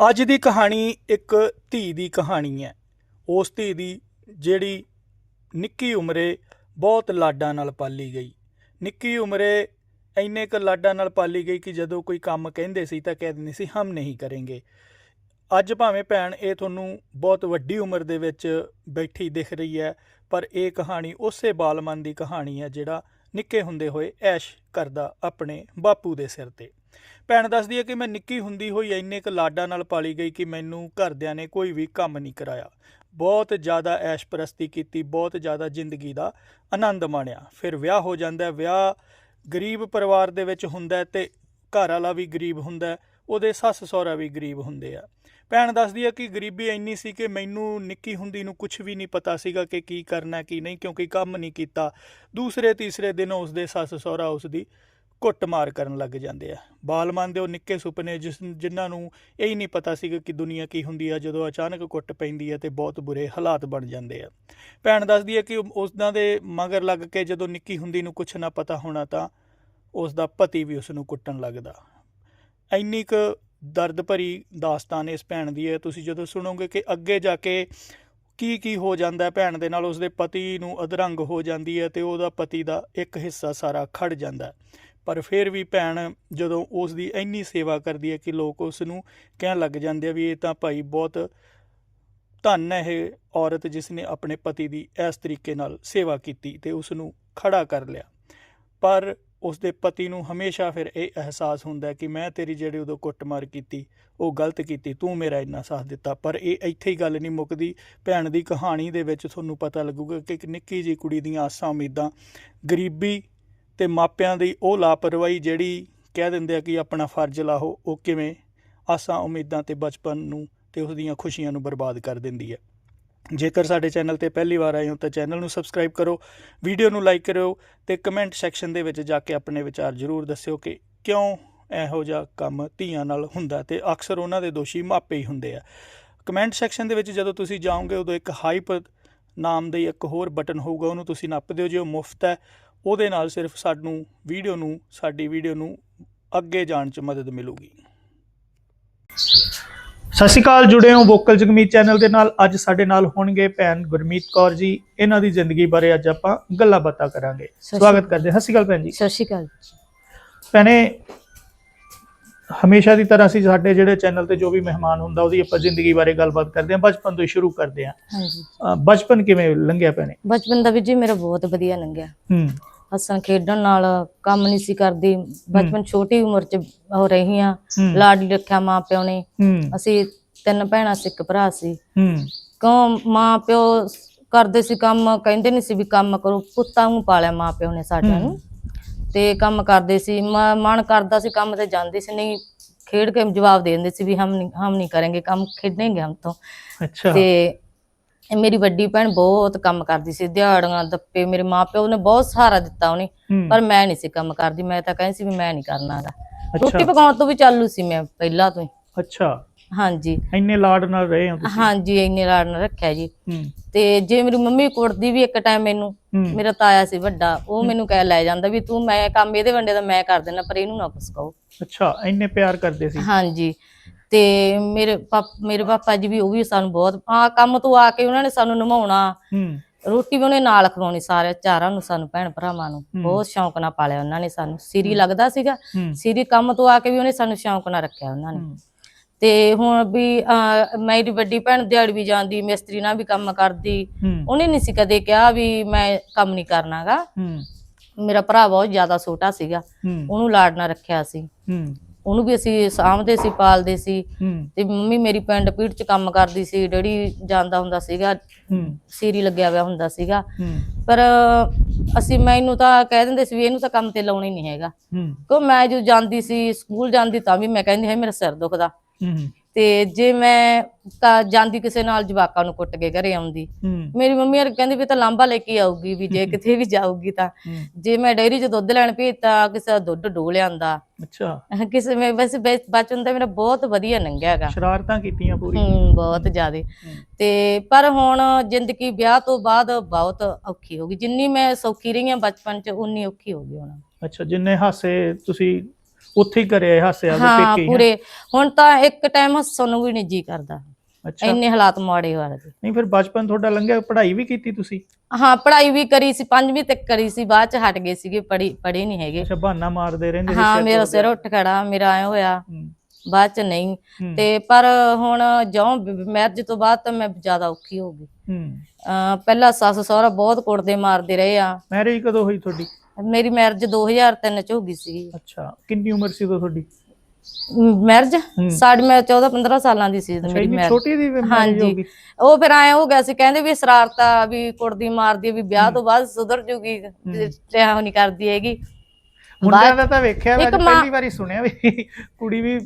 ਅੱਜ ਦੀ ਕਹਾਣੀ ਇੱਕ ਧੀ ਦੀ ਕਹਾਣੀ ਹੈ। ਉਸ ਧੀ ਦੀ ਜਿਹੜੀ ਨਿੱਕੀ ਉਮਰੇ ਬਹੁਤ ਲਾਡਾਂ ਨਾਲ ਪਾਲੀ ਗਈ। ਨਿੱਕੀ ਉਮਰੇ ਇੰਨੇ ਕੁ ਲਾਡਾਂ ਨਾਲ ਪਾਲੀ ਗਈ ਕਿ ਜਦੋਂ ਕੋਈ ਕੰਮ ਕਹਿੰਦੇ ਸੀ ਤਾਂ ਕਹਿ ਦਿੰਦੀ ਸੀ, ਹਮ ਨਹੀਂ ਕਰਾਂਗੇ। ਅੱਜ ਭਾਵੇਂ ਭੈਣ ਇਹ ਤੁਹਾਨੂੰ ਬਹੁਤ ਵੱਡੀ ਉਮਰ ਦੇ ਵਿੱਚ ਬੈਠੀ ਦਿਖ ਰਹੀ ਹੈ, ਪਰ ਇਹ ਕਹਾਣੀ ਉਸੇ ਬਾਲਮਨ ਦੀ ਕਹਾਣੀ ਹੈ ਜਿਹੜਾ ਨਿੱਕੇ ਹੁੰਦੇ ਹੋਏ ਐਸ਼ ਕਰਦਾ ਆਪਣੇ ਬਾਪੂ ਦੇ ਸਿਰ ਤੇ। ਭੈਣ ਦੱਸਦੀ ਹੈ ਕਿ ਮੈਂ ਨਿੱਕੀ ਹੁੰਦੀ ਹੋਈ ਇੰਨੇ ਕੁ ਲਾਡਾਂ ਨਾਲ ਪਾਲੀ ਗਈ ਕਿ ਮੈਨੂੰ ਘਰਦਿਆਂ ਨੇ ਕੋਈ ਵੀ ਕੰਮ ਨਹੀਂ ਕਰਾਇਆ। ਬਹੁਤ ਜ਼ਿਆਦਾ ਐਸ਼ ਪ੍ਰਸਤੀ ਕੀਤੀ, ਬਹੁਤ ਜ਼ਿਆਦਾ ਜ਼ਿੰਦਗੀ ਦਾ ਆਨੰਦ ਮਾਣਿਆ। ਫਿਰ ਵਿਆਹ ਹੋ ਜਾਂਦਾ ਵਿਆਹ ਗਰੀਬ ਪਰਿਵਾਰ ਦੇ ਵਿੱਚ ਹੁੰਦਾ ਹੈ ਤੇ ਘਰ ਵਾਲਾ ਵੀ ਗਰੀਬ ਹੁੰਦਾ ਉਹਦੇ ਸੱਸ ਸਹੁਰਾ ਵੀ ਗਰੀਬ ਹੁੰਦੇ ਆ। ਭੈਣ ਦੱਸਦੀ ਹੈ ਕਿ ਗਰੀਬੀ ਇੰਨੀ ਸੀ ਕਿ ਮੈਨੂੰ ਨਿੱਕੀ ਹੁੰਦੀ ਨੂੰ ਕੁਝ ਵੀ ਨਹੀਂ ਪਤਾ ਸੀਗਾ ਕਿ ਕੀ ਕਰਨਾ, ਕੀ ਨਹੀਂ, ਕਿਉਂਕਿ ਕੰਮ ਨਹੀਂ ਕੀਤਾ। ਦੂਸਰੇ ਤੀਸਰੇ ਦਿਨ ਉਸਦੇ ਸੱਸ ਸਹੁਰਾ ਉਸਦੀ ਕੁੱਟਮਾਰ ਕਰਨ ਲੱਗ ਜਾਂਦੇ ਆ। ਬਾਲਮਨ ਦੇ ਉਹ ਨਿੱਕੇ ਸੁਪਨੇ ਜਿਸ ਜਿਨ੍ਹਾਂ ਨੂੰ ਇਹ ਹੀ ਨਹੀਂ ਪਤਾ ਸੀਗਾ ਕਿ ਦੁਨੀਆ ਕੀ ਹੁੰਦੀ ਆ, ਜਦੋਂ ਅਚਾਨਕ ਕੁੱਟ ਪੈਂਦੀ ਹੈ ਤੇ ਬਹੁਤ ਬੁਰੇ ਹਾਲਾਤ ਬਣ ਜਾਂਦੇ ਆ। ਭੈਣ ਦੱਸਦੀ ਹੈ ਕਿ ਉਸਦਾਂ ਦੇ ਮਗਰ ਲੱਗ ਕੇ ਜਦੋਂ ਨਿੱਕੀ ਹੁੰਦੀ ਨੂੰ ਕੁਝ ਨਾ ਪਤਾ ਹੋਣਾ ਤਾਂ ਉਸ ਦਾ ਪਤੀ ਵੀ ਉਸ ਨੂੰ ਕੁੱਟਣ ਲੱਗਦਾ। ਇੰਨੀ ਕੁ ਦਰਦ ਭਰੀ ਦਾਸਤਾਨ ਇਸ ਭੈਣ ਦੀ ਹੈ। ਤੁਸੀਂ ਜਦੋਂ ਸੁਣੋਗੇ ਕਿ ਅੱਗੇ ਜਾ ਕੇ ਕੀ ਕੀ ਹੋ ਜਾਂਦਾ ਭੈਣ ਦੇ ਨਾਲ, ਉਸਦੇ ਪਤੀ ਨੂੰ ਅਧਰੰਗ ਹੋ ਜਾਂਦੀ ਹੈ ਤੇ ਉਹਦਾ ਪਤੀ ਦਾ ਇੱਕ ਹਿੱਸਾ ਸਾਰਾ ਖੜ ਜਾਂਦਾ ਪਰ ਫਿਰ ਵੀ ਭੈਣ ਜਦੋਂ ਉਸ ਦੀ ਇੰਨੀ ਸੇਵਾ ਕਰਦੀ ਹੈ ਕਿ ਲੋਕ ਉਸ ਨੂੰ ਕਹਿਣ ਲੱਗ ਜਾਂਦੇ ਆ ਵੀ ਇਹ ਤਾਂ ਭਾਈ ਬਹੁਤ ਧੰਨ ਹੈ ਇਹ ਔਰਤ ਜਿਸ ਨੇ ਆਪਣੇ ਪਤੀ ਦੀ ਇਸ ਤਰੀਕੇ ਨਾਲ ਸੇਵਾ ਕੀਤੀ ਤੇ ਉਸ ਨੂੰ ਖੜਾ ਕਰ ਲਿਆ। ਪਰ ਉਸ ਦੇ ਪਤੀ ਨੂੰ ਹਮੇਸ਼ਾ ਫਿਰ ਇਹ ਅਹਿਸਾਸ ਹੁੰਦਾ ਕਿ ਮੈਂ ਤੇਰੀ ਜਿਹੜੀ ਉਦੋਂ ਕੁੱਟਮਾਰ ਕੀਤੀ, ਉਹ ਗਲਤ ਕੀਤੀ, ਤੂੰ ਮੇਰਾ ਇੰਨਾ ਸਾਥ ਦਿੱਤਾ। ਪਰ ਇਹ ਇੱਥੇ ਹੀ ਗੱਲ ਨਹੀਂ ਮੁੱਕਦੀ। ਭੈਣ ਦੀ ਕਹਾਣੀ ਦੇ ਵਿੱਚ ਤੁਹਾਨੂੰ ਪਤਾ ਲੱਗੂਗਾ ਕਿ ਇੱਕ ਨਿੱਕੀ ਜੀ ਕੁੜੀ ਦੀਆਂ ਆਸਾਂ ਉਮੀਦਾਂ ਗਰੀਬੀ ਤੇ ਮਾਪਿਆਂ ਦੀ ਉਹ ਲਾਪਰਵਾਹੀ ਜਿਹੜੀ ਕਹਿ ਦਿੰਦੇ ਆ ਕਿ ਆਪਣਾ ਫਰਜ਼ ਲਾਹੋ ਉਹ ਕਿਵੇਂ ਆਸਾਂ, ਉਮੀਦਾਂ ਤੇ ਬਚਪਨ ਨੂੰ ਤੇ ਉਸ ਦੀਆਂ ਖੁਸ਼ੀਆਂ ਨੂੰ ਬਰਬਾਦ ਕਰ ਦਿੰਦੀ ਹੈ। ਜੇਕਰ ਸਾਡੇ ਚੈਨਲ ਤੇ ਪਹਿਲੀ ਵਾਰ ਆਏ ਹੋ ਤਾਂ ਚੈਨਲ ਨੂੰ ਸਬਸਕ੍ਰਾਈਬ ਕਰੋ, ਵੀਡੀਓ ਨੂੰ ਲਾਈਕ ਕਰਿਓ ਤੇ ਕਮੈਂਟ ਸੈਕਸ਼ਨ ਦੇ ਵਿੱਚ ਜਾ ਕੇ ਆਪਣੇ ਵਿਚਾਰ ਜ਼ਰੂਰ ਦੱਸਿਓ ਕਿ ਕਿਉਂ ਇਹੋ ਜਿਹਾ ਕੰਮ ਧੀਆਂ ਨਾਲ ਹੁੰਦਾ ਤੇ ਅਕਸਰ ਉਹਨਾਂ ਦੇ ਦੋਸ਼ੀ ਮਾਪੇ ਹੀ ਹੁੰਦੇ ਆ। ਕਮੈਂਟ ਸੈਕਸ਼ਨ ਦੇ ਵਿੱਚ ਜਦੋਂ ਤੁਸੀਂ ਜਾਓਗੇ ਉਦੋਂ ਇੱਕ ਹਾਈਪ ਨਾਮ ਦੇ ਇੱਕ ਹੋਰ ਬਟਨ ਹੋਊਗਾ, ਉਹਨੂੰ ਤੁਸੀਂ ਨੱਪ ਦਿਓ ਜੇ ਉਹ ਮੁਫਤ ਹੈ। ਉਹਦੇ ਨਾਲ ਸਿਰਫ ਸਾਨੂੰ ਵੀਡੀਓ ਨੂੰ ਸਾਡੀ ਵੀਡੀਓ ਨੂੰ ਅੱਗੇ ਜਾਣ 'ਚ ਮਦਦ ਮਿਲੂਗੀ। ਸਤਿ ਸ਼੍ਰੀ ਅਕਾਲ ਜੁੜੇ ਹੋ ਵੋਕਲ ਜਗਮੀਤ ਚੈਨਲ ਦੇ ਨਾਲ। ਅੱਜ ਸਾਡੇ ਨਾਲ ਹੋਣਗੇ ਭੈਣ ਗੁਰਮੀਤ ਕੌਰ ਜੀ। ਇਹਨਾਂ ਦੀ ਜ਼ਿੰਦਗੀ ਬਾਰੇ ਅੱਜ ਆਪਾਂ ਗੱਲਾਂ ਬਾਤਾਂ ਕਰਾਂਗੇ। ਸਵਾਗਤ ਕਰਦੇ ਹਾਂ। ਸਤਿ ਸ਼੍ਰੀ ਅਕਾਲ ਭੈਣ ਜੀ। ਸਤਿ ਸ਼੍ਰੀ ਅਕਾਲ ਭੈਣੇ ਹਮੇਸ਼ਾ ਦੀ ਤਰ੍ਹਾਂ ਅਸੀਂ ਸਾਡੇ ਜਿਹੜੇ ਚੈਨਲ ਤੇ ਜੋ ਵੀ ਮਹਿਮਾਨ ਹੁੰਦਾ ਉਹਦੀ ਆਪਾਂ ਜ਼ਿੰਦਗੀ ਬਾਰੇ ਗੱਲਬਾਤ ਕਰਦੇ ਹਾਂ। ਬਚਪਨ ਤੋਂ ਹੀ ਸ਼ੁਰੂ ਕਰਦੇ ਹਾਂ। ਹਾਂਜੀ। ਬਚਪਨ ਕਿਵੇਂ ਲੰਘਿਆ ਭੈਣੇ? ਬਚਪਨ ਦਾ ਵੀ ਜੀ ਮੇਰਾ ਬਹੁਤ ਵਧੀਆ ਲੰਘਿਆ। ਹੂੰ। ਹੱਸਣ ਖੇਡਣ ਨਾਲ ਕੰਮ ਨਹੀਂ ਸੀ ਕਰਦੀ। ਬਚਪਨ ਛੋਟੀ ਉਮਰ ਚ ਹੋ ਰਹੀ ਆ ਲਾਡੀ ਰੱਖਿਆ ਮਾਂ ਪਿਓ ਨੇ ਅਸੀਂ ਤਿੰਨ ਭੈਣਾਂ ਸੀ ਇੱਕ ਭਰਾ ਸੀ। ਕਿਉਂ ਮਾਂ ਪਿਓ ਕਰਦੇ ਸੀ ਕੰਮ ਕਹਿੰਦੇ ਨਹੀਂ ਸੀ ਵੀ ਕੰਮ ਕਰੋ ਪੁੱਤਾਂ ਨੂੰ ਪਾਲਿਆ ਮਾਂ ਪਿਓ ਨੇ ਸਾਡਿਆਂ ਨੂੰ। ਤੇ ਕੰਮ ਕਰਦੇ ਸੀ ਮਨ ਕਰਦਾ ਸੀ ਕੰਮ ਤੇ ਜਾਂਦੇ ਸੀ ਨਹੀਂ ਖੇਡ ਕੇ ਜਵਾਬ ਦੇ ਦਿੰਦੇ ਸੀ ਵੀ ਹਮ ਨਹੀਂ ਹਮ ਨਹੀਂ ਕਰਾਂਗੇ ਕੰਮ ਖੇਡेंगे ਹਮ ਤੋਂ। ਅੱਛਾ। ਤੇ ਇਹ ਮੇਰੀ ਵੱਡੀ ਭੈਣ ਬਹੁਤ ਕੰਮ ਕਰਦੀ ਸੀ ਦਿਹਾੜੀਆਂ ਦੱਪੇ ਮੇਰੇ ਮਾਪਿਓ ਨੇ ਬਹੁਤ ਸਹਾਰਾ ਦਿੱਤਾ ਉਹਨੇ ਪਰ ਮੈਂ ਨਹੀਂ ਸੀ ਕੰਮ ਕਰਦੀ ਮੈਂ ਤਾਂ ਕਹਿੰਦੀ ਸੀ ਵੀ ਮੈਂ ਨਹੀਂ ਕਰਨਾਗਾ ਰੋਟੀ ਪਕਾਉਣ ਤੋਂ ਵੀ ਚਾਲੂ ਸੀ ਮੈਂ ਪਹਿਲਾਂ ਤੋਂ ਹੀ। ਅੱਛਾ। ਹਾਂਜੀ। ਇੰਨੇ ਲਾਡ ਨਾਲ ਰਹੇ ਹੋ ਤੁਸੀਂ? ਹਾਂਜੀ ਇੰਨੇ ਲਾੜ ਨਾਲ ਰੱਖਿਆ ਜੀ। ਤੇ ਜੇ ਮੇਰੀ ਮੰਮੀ ਕੁੱਟਦੀ ਵੀ ਇੱਕ ਟਾਈਮ ਮੈਨੂੰ ਮੇਰਾ ਤਾਇਆ ਸੀ ਵੱਡਾ ਉਹ ਮੈਨੂੰ ਕਹਿ ਲੈ ਜਾਂਦਾ ਵੀ ਤੂੰ ਮੈਂ ਕੰਮ ਇਹਦੇ ਵੰਡੇ ਦਾ ਮੈਂ ਕਰ ਦੇਣਾ ਪਰ ਇਹਨੂੰ ਨਾ ਕੁਛ ਕਹੋ। ਅੱਛਾ ਇੰਨੇ ਪਿਆਰ ਕਰਦੇ ਸੀ? ਹਾਂਜੀ। ਤੇ ਮੇਰੇ ਪਾਪ ਮੇਰੇ ਪਾਪਾ ਜੀ ਵੀ ਉਹ ਵੀ ਸਾਨੂੰ ਬਹੁਤ ਆ ਕੰਮ ਤੋਂ ਆ ਕੇ ਉਹਨਾਂ ਨੇ ਸਾਨੂੰ ਨਮਾਉਣਾ। ਹੂੰ। ਰੋਟੀ ਵੀ ਉਹਨੇ ਨਾਲ ਖਵਾਉਣੀ ਸਾਰੇ ਚਾਰਾਂ ਨੂੰ ਸਾਨੂੰ ਭੈਣ ਭਰਾਵਾਂ ਨੂੰ। ਬਹੁਤ ਸ਼ੌਂਕ ਨਾਲ ਪਾਲਿਆ ਉਹਨਾਂ ਨੇ ਸਾਨੂੰ। ਸਿਰੀ ਲੱਗਦਾ ਸੀਗਾ। ਹੂੰ। ਸਿਰੀ ਕੰਮ ਤੋਂ ਆ ਕੇ ਵੀ ਉਹਨੇ ਸਾਨੂੰ ਸ਼ੌਂਕ ਨਾਲ ਰੱਖਿਆ ਉਹਨਾਂ ਨੇ। ਹੂੰ, ਤੇ ਹੁਣ ਵੀ ਅਹ, ਮੇਰੀ ਵੱਡੀ ਭੈਣ ਦਿਹਾੜੀ ਵੀ ਜਾਂਦੀ ਮਿਸਤਰੀ ਨਾਲ ਵੀ ਕੰਮ ਕਰਦੀ। ਹੂੰ। ਉਹਨੇ ਨਹੀਂ ਸੀ ਕਦੇ ਕਿਹਾ ਵੀ ਮੈਂ ਕੰਮ ਨਹੀਂ ਕਰਨਾਗਾ। ਹੂੰ। ਮੇਰਾ ਭਰਾ ਬਹੁਤ ਜ਼ਿਆਦਾ ਛੋਟਾ ਸੀਗਾ। ਹੂੰ। ਉਹਨੂੰ ਲਾਡ ਨਾਲ ਰੱਖਿਆ ਸੀ। ਹੂੰ। ਉਹਨੂੰ ਵੀ ਅਸੀਂ ਸਾਂਭਦੇ ਸੀ ਪਾਲਦੇ ਸੀ। ਹੂੰ। ਤੇ ਮੰਮੀ ਮੇਰੀ ਪਿੰਡ ਪੀੜ ਚ ਕੰਮ ਕਰਦੀ ਸੀ ਡੈਡੀ ਜਾਂਦਾ ਹੁੰਦਾ ਸੀਗਾ ਹੂੰ। ਸੀਰੀ ਲੱਗਿਆ ਹੋਇਆ ਹੁੰਦਾ ਸੀਗਾ। ਹੂੰ। ਪਰ ਅਸੀਂ ਮੈਨੂੰ ਤਾਂ ਕਹਿ ਦਿੰਦੇ ਸੀ ਵੀ ਇਹਨੂੰ ਤਾਂ ਕੰਮ ਤੇ ਲਾਉਣਾ ਹੀ ਨਹੀਂ ਹੈਗਾ। ਹੂੰ। ਕਿਉਂ ਮੈਂ ਜੋ ਜਾਂਦੀ ਸੀ ਸਕੂਲ ਜਾਂਦੀ ਤਾਂ ਵੀ ਮੈਂ ਕਹਿੰਦੀ ਹੈ ਮੇਰਾ ਸਿਰ ਦੁਖਦਾ। ਹੂੰ। ਤੇ ਜੇ ਮੈਂ ਤਾਂ ਜਾਂਦੀ ਕਿਸੇ ਨਾਲ ਜਵਾਕਾਂ ਨੂੰ ਕੁੱਟ ਕੇ ਘਰੇ ਆਉਂਦੀ। ਮੇਰੀ ਮੰਮੀ ਯਾਰ ਕਹਿੰਦੀ ਵੀ ਤਾਂ ਲਾਂਬਾ ਲੈ ਕੇ ਆਊਗੀ ਵੀ ਜੇ ਕਿਤੇ ਵੀ ਜਾਊਗੀ ਤਾਂ। ਜੇ ਮੈਂ ਡੈਰੀ 'ਚ ਦੁੱਧ ਲੈਣ ਭੇਜਤਾ ਕਿਸੇ ਦਾ ਦੁੱਧ ਡੋਲ ਲਿਆਂਦਾ। ਅੱਛਾ। ਕਿਸੇ ਮੈਂ ਵੈਸੇ ਬਚਪਨ ਦਾ ਮੇਰਾ ਬਹੁਤ ਵਧੀਆ ਲੰਘਿਆ ਹੈਗਾ। ਸ਼ਰਾਰਤਾਂ ਕੀਤੀਆਂ ਪੂਰੀ। ਹੂੰ ਬਹੁਤ ਜ਼ਿਆਦੇ। ਤੇ ਪਰ ਹੁਣ ਜ਼ਿੰਦਗੀ ਵਿਆਹ ਤੋਂ ਬਾਅਦ ਬਹੁਤ ਔਖੀ ਹੋ ਗਈ। ਜਿੰਨੀ ਮੈਂ ਸੌਖੀ ਰਹੀ ਹਾਂ ਬਚਪਨ 'ਚ ਉਨੀ ਔਖੀ ਹੋ ਗਈ ਹੁਣ। ਅੱਛਾ ਜਿੰਨੇ ਹਾਸੇ ਤੁਸੀਂ ਉੱਥੇ ਹੀ ਕਰਿਆ ਹਾਸਿਆ ਦੇ ਹਾਂ ਪੇਕੇ ਹੀ, ਹੈਂ? ਪੂਰੇ ਹੁਣ ਤਾਂ ਇੱਕ ਟਾਈਮ ਹੱਸਣ ਨੂੰ ਵੀ ਨਹੀਂ ਜੀ ਕਰਦਾ। ਅੱਛਾ। ਇੰਨੇ ਹਾਲਾਤ ਮਾੜੇ ਹੋਏ ਨੇ ਨਹੀਂ ਫਿਰ ਬਚਪਨ ਤੁਹਾਡਾ ਲੰਘਿਆ ਪੜ੍ਹਾਈ ਵੀ ਕੀਤੀ ਤੁਸੀਂ? ਹਾਂ ਪੜ੍ਹਾਈ ਵੀ ਕਰੀ ਸੀ ਪੰਜਵੀਂ ਤੱਕ ਕਰੀ ਸੀ ਬਾਅਦ ਚ ਹਟ ਗਏ ਸੀਗੇ ਪੜੀ ਪੜੇ ਨਹੀਂ ਹੈਗੇ। ਅੱਛਾ ਬਹਾਨਾ ਮਾਰਦੇ ਰਹਿੰਦੇ ਸੀ ਹਾਂ ਸਿਰ ਮੇਰਾ ਤੋਂ ਸਿਰ ਉੱਠ ਖੜਾ ਮੇਰਾ ਐ ਹੋਇਆ ਹੂੰ, ਬਾਅਦ ਚ ਨਹੀਂ। ਹੂੰ, ਤੇ ਪਰ ਹੁਣ ਜਿਉਂ ਮੈਰਿਜ ਤੋਂ ਬਾਅਦ ਤਾਂ ਮੈਂ ਜ਼ਿਆਦਾ ਔਖੀ ਹੋ ਗਈ। ਹੂੰ। ਅਹ ਪਹਿਲਾਂ ਸੱਸ ਸਹੁਰਾ ਬਹੁਤ ਕੁੱਟਦੇ ਮਾਰਦੇ ਰਹੇ ਆ। ਮੈਰਿਜ ਕਦੋਂ ਹੋਈ ਤੁਹਾਡੀ? ਮੇਰੀ ਮੈਰਿਜ 2003 ਚ ਹੋ ਗਈ ਸੀ ਅੱਛਾ ਕਿੰਨੀ ਉਮਰ ਸੀ ਉਦੋਂ ਤੁਹਾਡੀ? ਮੈਰਿਜ। ਸਾਡੀ ਮੈਂ 14 15 ਸਾਲਾਂ ਦੀ ਸੀ ਮੇਰੀ ਮੈਰਿਜ ਛੋਟੀ ਦੀ ਮੈਰਿਜ ਹਾਂਜੀ। ਹੋ ਗਈ। ਉਹ ਫਿਰ ਐ ਹੋ ਗਿਆ ਸੀ ਕਹਿੰਦੇ ਵੀ ਸ਼ਰਾਰਤਾ ਵੀ ਕੁੜਦੀ ਮਾਰਦੀ ਵੀ ਵਿਆਹ ਤੋਂ ਬਾਅਦ ਸੁਧਰ ਜੂਗੀ ਤੇ ਉਹ ਨਹੀਂ ਕਰਦੀ ਹੈਗੀ। ਮੁੰਡਿਆਂ ਦਾ ਤਾਂ ਵੇਖਿਆ ਮਾਂ- ਪਹਿਲੀ ਵਾਰੀ ਸੁਣਿਆ ਵੀ ਕੁੜੀ ਵੀ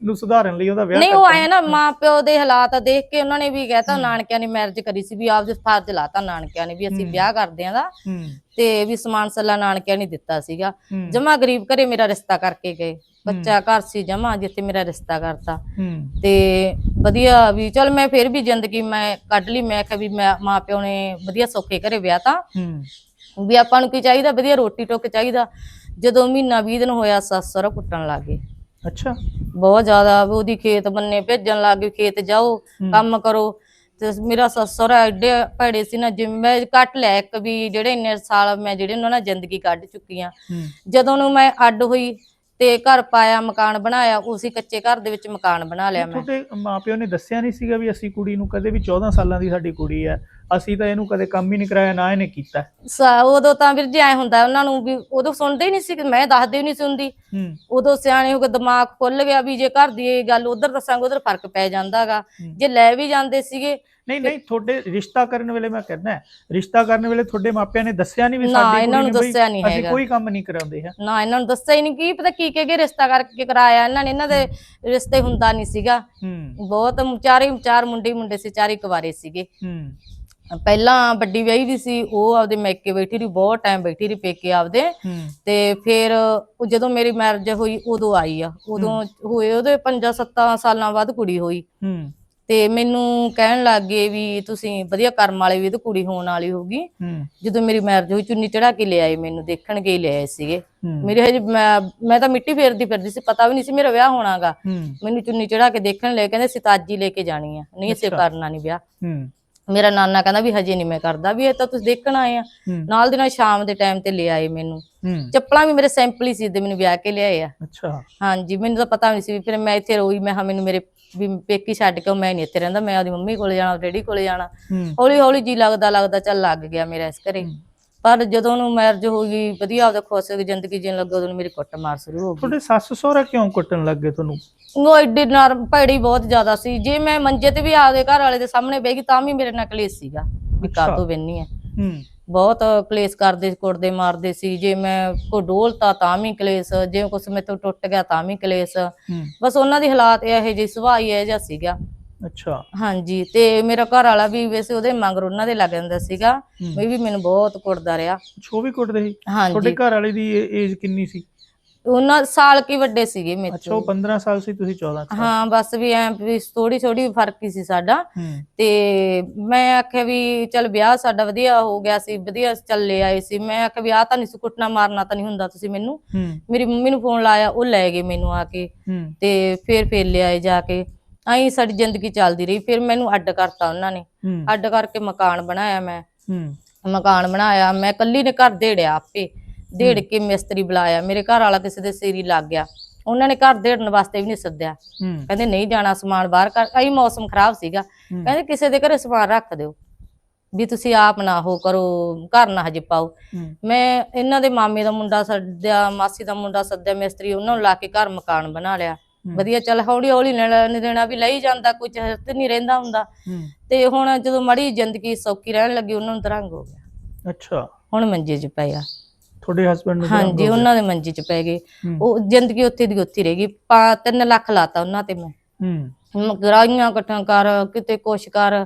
ਨੂੰ ਸੁਧਾਰਨ ਲਈ ਉਹਦਾ ਵਿਆਹ ਨਹੀਂ ਉਹ। ਆਏ ਨਾ ਮਾਂ ਪਿਓ ਦੇ ਹਾਲਾਤ ਦੇਖ ਕੇ ਉਹਨਾਂ ਨੇ ਵੀ ਕਹਿਤਾ ਨਾਨਕਿਆਂ ਨੇ ਮੈਰਿਜ ਕਰੀ ਸੀ ਵੀ ਆਪਦੇ ਫਰਜ਼ ਲਾਤਾ ਨਾਨਕਿਆਂ ਨੇ ਵੀ ਅਸੀਂ ਵਿਆਹ ਕਰਦੇ ਆਂ ਦਾ। ਤੇ ਵੀ ਸਮਾਨ ਸੱਲਾ ਨਾਨਕਿਆਂ ਨੇ ਦਿੱਤਾ ਸੀਗਾ। ਜਮਾ ਗਰੀਬ ਘਰੇ ਮੇਰਾ ਰਿਸ਼ਤਾ ਕਰਕੇ ਗਏ। ਬੱਚਾ ਘਰ ਸੀ ਜਮਾ ਜਿੱਥੇ ਮੇਰਾ ਰਿਸ਼ਤਾ ਕਰਤਾ। ਤੇ ਵਧੀਆ ਵੀ ਚਲ ਮੈਂ ਫਿਰ ਵੀ ਜ਼ਿੰਦਗੀ ਮੈਂ ਕੱਢ ਲਈ। ਮੈਂ ਕਿਹਾ ਵੀ ਮੈਂ ਮਾਂ ਪਿਓ ਨੇ ਵਧੀਆ ਸੌਖੇ ਘਰੇ ਵਿਆਹ ਤਾਂ। ਵੀ ਆਪਾਂ ਨੂੰ ਕੀ ਚਾਹੀਦਾ? ਵਧੀਆ ਰੋਟੀ ਟੁੱਕ ਚਾਹੀਦਾ। ਜਦੋਂ ਮਹੀਨਾ 20 ਦਿਨ ਹੋਇਆ ਸੱਸ ਸਹੁਰਾ ਕੁੱਟਣ ਲੱਗ ਅੱਛਾ। ਬਹੁਤ ਜ਼ਿਆਦਾ ਵੀ ਉਹਦੀ ਖੇਤ ਬੰਨੇ ਭੇਜਣ ਲੱਗ ਗਏ ਖੇਤ ਜਾਓ ਕੰਮ ਕਰੋ। ਤੇ ਮੇਰਾ ਸੱਸ ਸਹੁਰਾ ਐਡੇ ਭੈੜੇ ਸੀ ਨਾ ਜਿਵੇਂ ਮੈਂ ਕੱਟ ਲਿਆ ਇੱਕ ਵੀ ਜਿਹੜੇ ਇੰਨੇ ਸਾਲ ਮੈਂ ਜਿਹੜੇ ਉਹਨਾਂ ਨਾਲ ਜ਼ਿੰਦਗੀ ਕੱਢ ਚੁੱਕੀ ਆ। ਜਦੋਂ ਨੂੰ ਮੈਂ ਅੱਡ ਹੋਈ ਤੇ ਘਰ ਪਾਇਆ ਮਕਾਨ ਬਣਾਇਆ ਉਸੇ ਕੱਚੇ ਘਰ ਦੇ ਵਿੱਚ ਮਕਾਨ ਬਣਾ ਲਿਆ ਮੈਂ। ਤੁਹਾਡੇ ਮਾਪਿਓ ਨੇ ਦੱਸਿਆ ਨਹੀਂ ਸੀਗਾ ਵੀ ਅਸੀਂ ਕੁੜੀ ਨੂੰ ਕਦੇ ਵੀ 14 ਸਾਲਾਂ ਦੀ ਸਾਡੀ ਕੁੜੀ ਹੈ। ਅਸੀਂ ਤਾਂ ਇਹਨੂੰ ਕਦੇ ਕੰਮ ਹੀ ਨਹੀਂ ਕਰਾਇਆ ਨਾ ਇਹਨੇ ਕੀਤਾ। ਸਾ- ਉਦੋਂ ਤਾਂ ਵੀਰ ਜੀ ਐ ਹੁੰਦਾ ਉਹਨਾਂ ਨੂੰ ਵੀ ਉਦੋਂ ਸੁਣਦੇ ਹੀ ਨਹੀਂ ਸੀ ਮੈਂ ਦੱਸਦੇ ਨਹੀਂ ਸੁਣਦੀ ਹੂੰ। ਉਦੋਂ ਸਿਆਣੇ ਹੋ ਕੇ ਦਿਮਾਗ ਖੁੱਲ ਗਿਆ ਵੀ ਜੇ ਘਰ ਦੀ ਇਹ ਗੱਲ ਉਧਰ ਦੱਸਾਂਗੇ ਉਧਰ ਫ਼ਰਕ ਪੈ ਜਾਂਦਾਗਾ। ਜੇ ਲੈ ਵੀ ਜਾਂਦੇ ਸੀਗੇ ਨਹੀਂ ਨਹੀਂ ਤੁਹਾਡੇ ਰਿਸ਼ਤਾ ਕਰਨ ਵੇਲੇ ਮੈਂ ਕਹਿੰਦਾ ਰਿਸ਼ਤਾ ਕਰਨ ਵੇਲੇ ਤੁਹਾਡੇ ਮਾਪਿਆਂ ਨੇ ਦੱਸਿਆ ਨਹੀਂ ਵੀ ਨਾ, ਸਾਡੀ ਇਹਨਾਂ ਕੁੜੀ ਨੂੰ ਦੱਸਿਆ ਨਹੀਂ ਅਸੀਂ ਹੈਗਾ। ਕੋਈ ਕੰਮ ਨਹੀਂ ਕਰਾਉਂਦੇ ਹੈ। ਨਾ ਇਹਨਾਂ ਨੂੰ ਦੱਸਿਆ ਹੀ ਨਹੀਂ ਕੀ ਪਤਾ ਕੀ ਕਹਿ ਕੇ ਰਿਸ਼ਤਾ ਕਰਕੇ ਕਰਾਇਆ ਇਹਨਾਂ ਨੇ ਇਹਨਾਂ ਦੇ ਰਿਸ਼ਤੇ ਹੁੰਦਾ ਨਹੀਂ ਸੀਗਾ। ਹੂੰ। ਬਹੁਤ ਚਾਰੇ ਚਾਰ ਮੁੰਡੇ ਹੀ ਮੁੰਡੇ ਸੀ ਚਾਰੇ ਕੁਵਾਰੇ ਸੀਗੇ। ਹੂੰ। ਪਹਿਲਾਂ ਵੱਡੀ ਵਿਆਹੀ ਵੀ ਸੀ ਉਹ ਆਪਦੇ ਮੈਕੇ ਬੈਠੀ ਰਹੀ ਬਹੁਤ ਟਾਈਮ ਬੈਠੀ ਰਹੀ ਪੇਕੇ ਆਪਦੇ। ਤੇ ਫਿਰ ਉਹ ਜਦੋਂ ਮੇਰੀ ਮੈਰਿਜ ਹੋਈ ਉਦੋਂ ਆਈ ਆ। ਉਦੋਂ ਹੋਏ ਉਹਦੇ 5-7 ਸਾਲਾਂ ਬਾਅਦ ਕੁੜੀ ਹੋਈ। ਤੇ ਮੈਨੂੰ ਕਹਿਣ ਲੱਗ ਗਏ ਵੀ ਤੁਸੀਂ ਵਧੀਆ ਕਰਮ ਵਾਲੇ ਵੀ ਤੇ ਕੁੜੀ ਹੋਣ ਵਾਲੀ ਹੋਗੀ ਜਦੋਂ ਮੇਰੀ ਮੈਰਿਜ ਹੋਈ ਚੁੰਨੀ ਚੜਾ ਕੇ ਲਿਆਏ ਮੈਨੂੰ ਦੇਖਣ ਗਏ ਲਿਆਏ ਸੀਗੇ। ਮੇਰੇ ਹਜੇ ਮੈਂ ਤਾਂ ਮਿੱਟੀ ਫੇਰਦੀ ਫਿਰਦੀ ਸੀ ਪਤਾ ਵੀ ਨਹੀਂ ਸੀ ਮੇਰਾ ਵਿਆਹ ਹੋਣਾਗਾ। ਮੈਨੂੰ ਚੁੰਨੀ ਚੜਾ ਕੇ ਦੇਖਣ ਲੈ ਕਹਿੰਦੇ ਸਿਤਾਜੀ ਲੈ ਕੇ ਜਾਣੀ ਆ। ਨਹੀਂ ਅਸੀਂ। ਕਰਨਾ ਨਹੀਂ ਵਿਆਹ। ਮੇਰਾ ਨਾਨਾ ਕਹਿੰਦਾ ਵੀ ਹਜੇ ਨਹੀਂ ਮੈਂ ਕਰਦਾ ਵੀ ਇਹ ਤਾਂ ਤੁਸੀਂ ਦੇਖਣ ਆਏ ਆ। ਨਾਲ ਦੀ ਨਾਲ ਸ਼ਾਮ ਦੇ ਟਾਈਮ ਤੇ ਲੈ ਆਏ ਮੈਨੂੰ। ਚੱਪਲਾਂ ਵੀ ਮੇਰੇ ਸੈਂਪਲ ਹੀ ਸੀ ਤੇ ਮੈਨੂੰ ਵਿਆਹ ਕੇ ਲਿਆਏ ਆ। ਅੱਛਾ। ਹਾਂਜੀ ਮੈਨੂੰ ਤਾਂ ਪਤਾ ਨਹੀਂ ਸੀ ਵੀ ਫਿਰ ਮੈਂ ਇੱਥੇ ਰੋਈ ਮੈਂ ਹਾਂ ਮੈਨੂੰ ਮੇਰੇ ਵੀ ਪੇਕੀ ਛੱਡ ਕੇ ਮੈਂ ਨਹੀਂ ਇੱਥੇ ਰਹਿੰਦਾ ਮੈਂ ਆਪਦੀ ਮੰਮੀ ਕੋਲੇ ਜਾਣਾ ਡੈਡੀ ਕੋਲੇ ਜਾਣਾ। ਹੌਲੀ ਹੌਲੀ ਜੀ ਲੱਗਦਾ ਲੱਗਦਾ ਚੱਲ ਲੱਗ ਗਿਆ ਮੇਰਾ ਇਸ ਘਰੇ। ਪਰ ਜਦੋਂ ਨੂੰ ਮੈਰਿਜ ਹੋ ਗਈ ਵਧੀਆ ਆਪਦਾ ਖੁਸ਼ ਹੋ ਕੇ ਜ਼ਿੰਦਗੀ ਜੀਣ ਲੱਗਾ ਉਦੋਂ ਮੇਰੀ ਕੁੱਟ ਮਾਰ ਸ਼ੁਰੂ ਹੋ ਗਈ। ਤੁਹਾਡੇ ਸੱਸ ਸਹੁਰਾ ਕਿਉਂ ਕੁੱਟਣ ਲੱਗੇ ਤੁਹਾਨੂੰ? ਉਹ ਐਡੀ ਨਰਮ ਭੈੜੀ ਬਹੁਤ ਜ਼ਿਆਦਾ ਸੀ। ਜੇ ਮੈਂ ਮੰਜੇ ਤੇ ਵੀ ਆਪਦੇ ਘਰ ਵਾਲੇ ਦੇ ਸਾਹਮਣੇ ਬਹਿ ਗਈ ਤਾਂ ਵੀ ਮੇਰੇ ਨਾਲ ਕਲੇਸ਼ ਸੀਗਾ ਵੀ ਅੱਛਾ। ਕਾਤੋਂ ਬੈਣੀ ਹੈ ਹੂੰ। ਬਹੁਤ ਕਲੇਸ਼ ਕਰਦੇ ਕੁੱਟਦੇ ਮਾਰਦੇ ਸੀ। ਜੇ ਮੈਂ ਕੋ ਡੋਲਤਾ ਤਾਂ ਵੀ ਕਲੇਸ਼। ਜੇ ਕੁਛ ਮੇਤੋਂ ਟੁੱਟ ਗਿਆ ਤਾਂ ਵੀ ਕਲੇਸ਼। ਹੂੰ। ਬਸ ਉਹਨਾਂ ਦੀ ਹਾਲਾਤ ਇਹੋ ਜਿਹੀ ਸੁਭਾਅ ਹੀ ਇਹੋ ਜਿਹਾ ਸੀਗਾ। ਅੱਛਾ। ਹਾਂਜੀ ਤੇ ਮੇਰਾ ਘਰ ਵਾਲਾ ਵੀ ਵੈਸੇ ਉਹਦੇ ਮਗਰ ਉਹਨਾਂ ਦੇ ਲੱਗ ਜਾਂਦਾ ਸੀਗਾ। ਉਹ ਵੀ ਮੈਨੂੰ ਬਹੁਤ ਕੁੱਟਦਾ ਰਿਹਾ। ਛੋ ਵੀ ਕੁੱਟਦੇ ਸੀ? ਤੁਹਾਡੇ ਹਾਂਜੀ। ਘਰ ਵਾਲੇ ਦੀ ਏਜ ਕਿੰਨੀ ਸੀ? ਉਹਨਾਂ ਸਾਲ ਕੀ ਵੱਡੇ ਸੀਗੇ ਮੇਰੇ ਅੱਛਾ ਉਹ ਤੋਂ 15 ਸਾਲ ਸੀ ਤੁਸੀਂ 14 ਸਾਲ ਹਾਂ ਬਸ ਵੀ ਐ ਵੀ ਥੋੜੀ ਥੋੜੀ ਫ਼ਰਕ ਹੀ ਸੀ ਸਾਡਾ। ਹੂੰ। ਤੇ ਮੈਂ ਆਖਿਆ ਵੀ ਚਲ ਵਿਆਹ ਸਾਡਾ ਵਧੀਆ ਹੋ ਗਿਆ ਸੀ ਵਧੀਆ ਚੱਲੇ ਆਏ ਸੀ। ਮੈਂ ਆਖਿਆ ਵੀ ਆਹ ਤਾਂ ਨਹੀਂ ਸੀ ਕੁੱਟਣਾ ਮਾਰਨਾ ਤਾਂ ਨਹੀਂ ਹੁੰਦਾ ਤੁਸੀਂ ਮੈਨੂੰ। ਹੂੰ। ਮੇਰੀ ਮੰਮੀ ਨੂੰ ਫੋਨ ਲਾਇਆ ਉਹ ਲੈ ਗਏ ਮੈਨੂੰ ਆ ਕੇ। ਹੂੰ। ਤੇ ਫਿਰ ਫੇਰ ਲਿਆਏ ਜਾ ਕੇ। ਆਈ ਸਾਡੀ ਜ਼ਿੰਦਗੀ ਚੱਲਦੀ ਰਹੀ ਫਿਰ ਮੈਨੂੰ ਅੱਡ ਕਰਤਾ ਉਹਨਾਂ ਨੇ। ਅੱਡ ਕਰਕੇ ਮਕਾਨ ਬਣਾਇਆ ਮੈਂ। ਮਕਾਨ ਬਣਾਇਆ ਮੈਂ ਕੱਲੀ ਨੇ ਘਰ ਦੇੜਿਆ ਆਪੇ। ਦੇੜ ਕੇ ਮਿਸਤਰੀ ਬੁਲਾਇਆ ਮੇਰੇ ਘਰ ਵਾਲਾ ਕਿਸੇ ਦੇ ਸਿਰ ਲੱਗ ਗਿਆ। ਉਹਨਾਂ ਨੇ ਘਰ ਦੇੜਨ ਵਾਸਤੇ ਵੀ ਨਹੀਂ ਸੱਦਿਆ। ਕਹਿੰਦੇ ਨਹੀਂ ਜਾਣਾ ਸਮਾਨ ਬਾਹਰ ਕਰ ਆਈ ਮੌਸਮ ਖਰਾਬ ਸੀਗਾ। ਕਹਿੰਦੇ ਕਿਸੇ ਦੇ ਘਰੇ ਸਮਾਨ ਰੱਖ ਦਿਓ। ਵੀ ਤੁਸੀਂ ਆਪ ਨਾ ਹੋ ਕਰੋ ਘਰ ਨਾ ਹਜੇ ਪਾਓ। ਮੈਂ ਇਹਨਾਂ ਦੇ ਮਾਮੇ ਦਾ ਮੁੰਡਾ ਸੱਦਿਆ ਮਾਸੀ ਦਾ ਮੁੰਡਾ ਸੱਦਿਆ ਮਿਸਤਰੀ ਉਹਨਾਂ ਨੂੰ ਲਾ ਕੇ ਘਰ ਮਕਾਨ ਬਣਾ ਲਿਆ। ਵਧੀਆ ਚੱਲ ਹੌਲੀ ਹੌਲੀ ਲੈਣ ਦੇਣਾ ਵੀ ਲਈ ਜਾਂਦਾ ਕੁਝ ਤੇ ਨਹੀਂ ਰਹਿੰਦਾ ਹੁੰਦਾ। ਤੇ ਹੁਣ ਜਦੋਂ ਮੜੀ ਜ਼ਿੰਦਗੀ ਸੌਖੀ ਰਹਿਣ ਲੱਗੀ ਉਹਨਾਂ ਨੂੰ ਤਰੰਗ ਹੋ ਗਿਆ। ਅੱਛਾ। ਹੁਣ ਮੰਜੇ 'ਚ ਪਏ ਆ। ਤੁਹਾਡੇ ਹਸਬੰਡ ਨੂੰ ਹਾਂਜੀ ਉਹਨਾਂ ਦੇ ਮੰਜੇ 'ਚ ਪੈ ਗਏ। ਉਹ ਜ਼ਿੰਦਗੀ ਉੱਥੇ ਦੀ ਉੱਥੇ ਰਹਿ ਗਈ। ਪਾ 3 ਲੱਖ ਲਾਤਾ ਉਹਨਾਂ ਤੇ ਮੈਂ। ਹੂੰ। ਗਰਾਈਆਂ ਇਕੱਠਾਂ ਕਰ ਕਿਤੇ ਕੁਛ ਕਰ।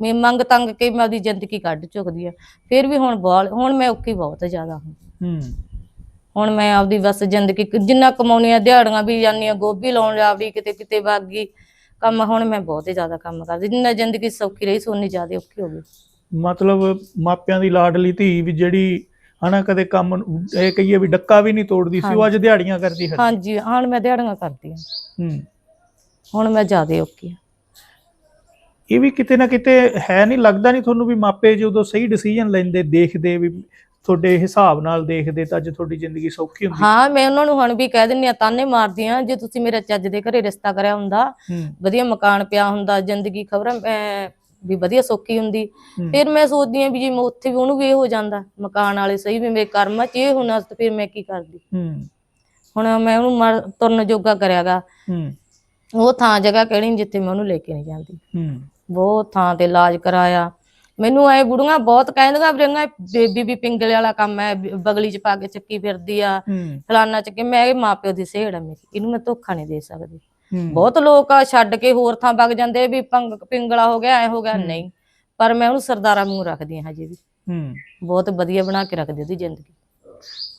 ਮੈਂ ਮੰਗ ਤੰਗ ਕੇ ਮੈਂ ਆਪਦੀ ਜ਼ਿੰਦਗੀ ਕੱਢ ਚੁੱਕਦੀ ਆ। ਫਿਰ ਵੀ ਹੁਣ ਬਹੁਤ ਹੁਣ ਮੈਂ ਔਖੀ ਬਹੁਤ ਜ਼ਿਆਦਾ ਹਾਂ ਹੂੰ। ਹੁਣ ਮੈਂ ਆਪਦੀ ਬਸ ਜ਼ਿੰਦਗੀ ਜਿੰਨਾ ਕਮਾਉਣੀ ਆ ਦਿਹਾੜੀਆਂ ਵੀ ਆ ਗੋਭੀ ਲਾਉਣ ਜਾਵੜੀ ਕਿਤੇ ਕਿਤੇ ਵਗ ਗਈ ਕੰਮ ਹੁਣ ਮੈਂ ਬਹੁਤ ਹੀ ਜ਼ਿਆਦਾ ਕੰਮ ਕਰਦੀ ਜਿੰਨਾ ਜ਼ਿੰਦਗੀ ਸੌਖੀ ਰਹੀ ਸੋਨੀ ਜ਼ਿਆਦਾ ਔਖੀ ਹੋ ਗਈ। ਮਤਲਬ ਮਾਪਿਆਂ ਦੀ ਲਾਡਲੀ ਧੀ ਵੀ ਜਿਹੜੀ ਹਨਾ ਕਦੇ ਕੰਮ ਇਹ ਕਹੀਏ ਵੀ ਡੱਕਾ ਵੀ ਨਹੀਂ ਤੋੜਦੀ ਸੀ ਉਹ ਅੱਜ ਦਿਹਾੜੀਆਂ ਕਰਦੀ ਹੈ। ਹਾਂਜੀ ਹੁਣ ਮੈਂ ਦਿਹਾੜੀਆਂ ਕਰਦੀ ਹਾਂ। ਹੂੰ। ਹੁਣ ਮੈਂ ਜ਼ਿਆਦਾ ਔਖੀ ਹਾਂ। ਇਹ ਵੀ ਕਿਤੇ ਨਾ ਕਿਤੇ ਹੈ ਨਹੀਂ ਲੱਗਦਾ ਨਹੀਂ ਤੁਹਾਨੂੰ ਵੀ ਮਾਪੇ ਜਦੋਂ ਸਹੀ ਡਿਸੀਜਨ ਲੈਂਦੇ ਦੇਖਦੇ ਵੀ ਤੁਹਾਡੇ ਹਿਸਾਬ ਨਾਲ ਦੇਖਦੇ ਤਾਂ ਅੱਜ ਤੁਹਾਡੀ ਜ਼ਿੰਦਗੀ ਸੌਖੀ ਹੁੰਦੀ। ਹਾਂ ਮੈਂ ਉਹਨਾਂ ਨੂੰ ਹੁਣ ਵੀ ਕਹਿ ਦਿੰਨੀ ਆ ਤਾਨੇ ਮਾਰਦੀ ਆ ਜੇ ਤੁਸੀਂ ਮੇਰੇ ਚੱਜ ਦੇ ਘਰੇ ਰਿਸ਼ਤਾ ਕਰਿਆ ਹੁੰਦਾ ਵਧੀਆ ਮਕਾਨ ਪਿਆ ਹੁੰਦਾ ਜ਼ਿੰਦਗੀ ਖਬਰਾਂ ਵੀ ਵਧੀਆ ਸੌਖੀ ਹੁੰਦੀ। ਫਿਰ ਮੈਂ ਸੋਚਦੀ ਆ ਵੀ ਜੇ ਮੈਂ ਉੱਥੇ ਵੀ ਉਹਨੂੰ ਵੀ ਇਹ ਹੋ ਜਾਂਦਾ ਮਕਾਨ ਵਾਲੇ ਸਹੀ ਵੀ ਮੇਰੇ ਕਰਮਾਂ 'ਚ ਇਹ ਹੋਣਾ ਤਾਂ ਫਿਰ ਮੈਂ ਕੀ ਕਰਦੀ। ਹੁਣ ਮੈਂ ਉਹਨੂੰ ਮਰ- ਤੁਰਨ ਜੋਗਾ ਕਰਿਆਗਾ। ਉਹ ਥਾਂ ਜਗ੍ਹਾ ਕਿਹੜੀ ਜਿੱਥੇ ਮੈਂ ਉਹਨੂੰ ਲੈ ਕੇ ਨਹੀਂ ਜਾਂਦੀ। ਬਹੁਤ ਥਾਂ ਤੇ ਇਲਾਜ ਕਰਾਇਆ ਮੈਨੂੰ ਐ ਬੁੜੀਆਂ ਬਹੁਤ ਕਹਿੰਦੀਆਂ ਵੀਰੰਗਾ ਬੇਬੀ ਵੀ ਪਿੰਗਲੇ ਵਾਲਾ ਕੰਮ ਬ- ਬਗਲੀ ਚ ਪਾ ਕੇ ਚੱਕੀ ਫਿਰਦੀ ਆ ਫਲਾਨਾ ਚ ਕਿ ਮੈਂ ਇਹ ਮਾਪਿਓ ਦੀ ਸੇੜ ਆ ਮੇਰੀ ਇਹਨੂੰ ਮੈਂ ਧੋਖਾ ਨਹੀਂ ਦੇ ਸਕਦੀ। ਬਹੁਤ ਲੋਕ ਆ ਛੱਡ ਕੇ ਹੋਰ ਥਾਂ ਵਗ ਜਾਂਦੇ ਵੀ ਪੰਗ ਪਿੰਗਲਾ ਹੋ ਗਿਆ ਐ ਹੋ ਗਿਆ ਨਹੀਂ। ਪਰ ਮੈਂ ਉਹਨੂੰ ਸਰਦਾਰਾ ਮੂੰਹ ਰੱਖਦੀ ਹਾਂ ਹਜੇ ਵੀ। ਹੂੰ। ਬਹੁਤ ਵਧੀਆ ਬਣਾ ਕੇ ਰੱਖਦੀ ਉਹਦੀ ਜ਼ਿੰਦਗੀ।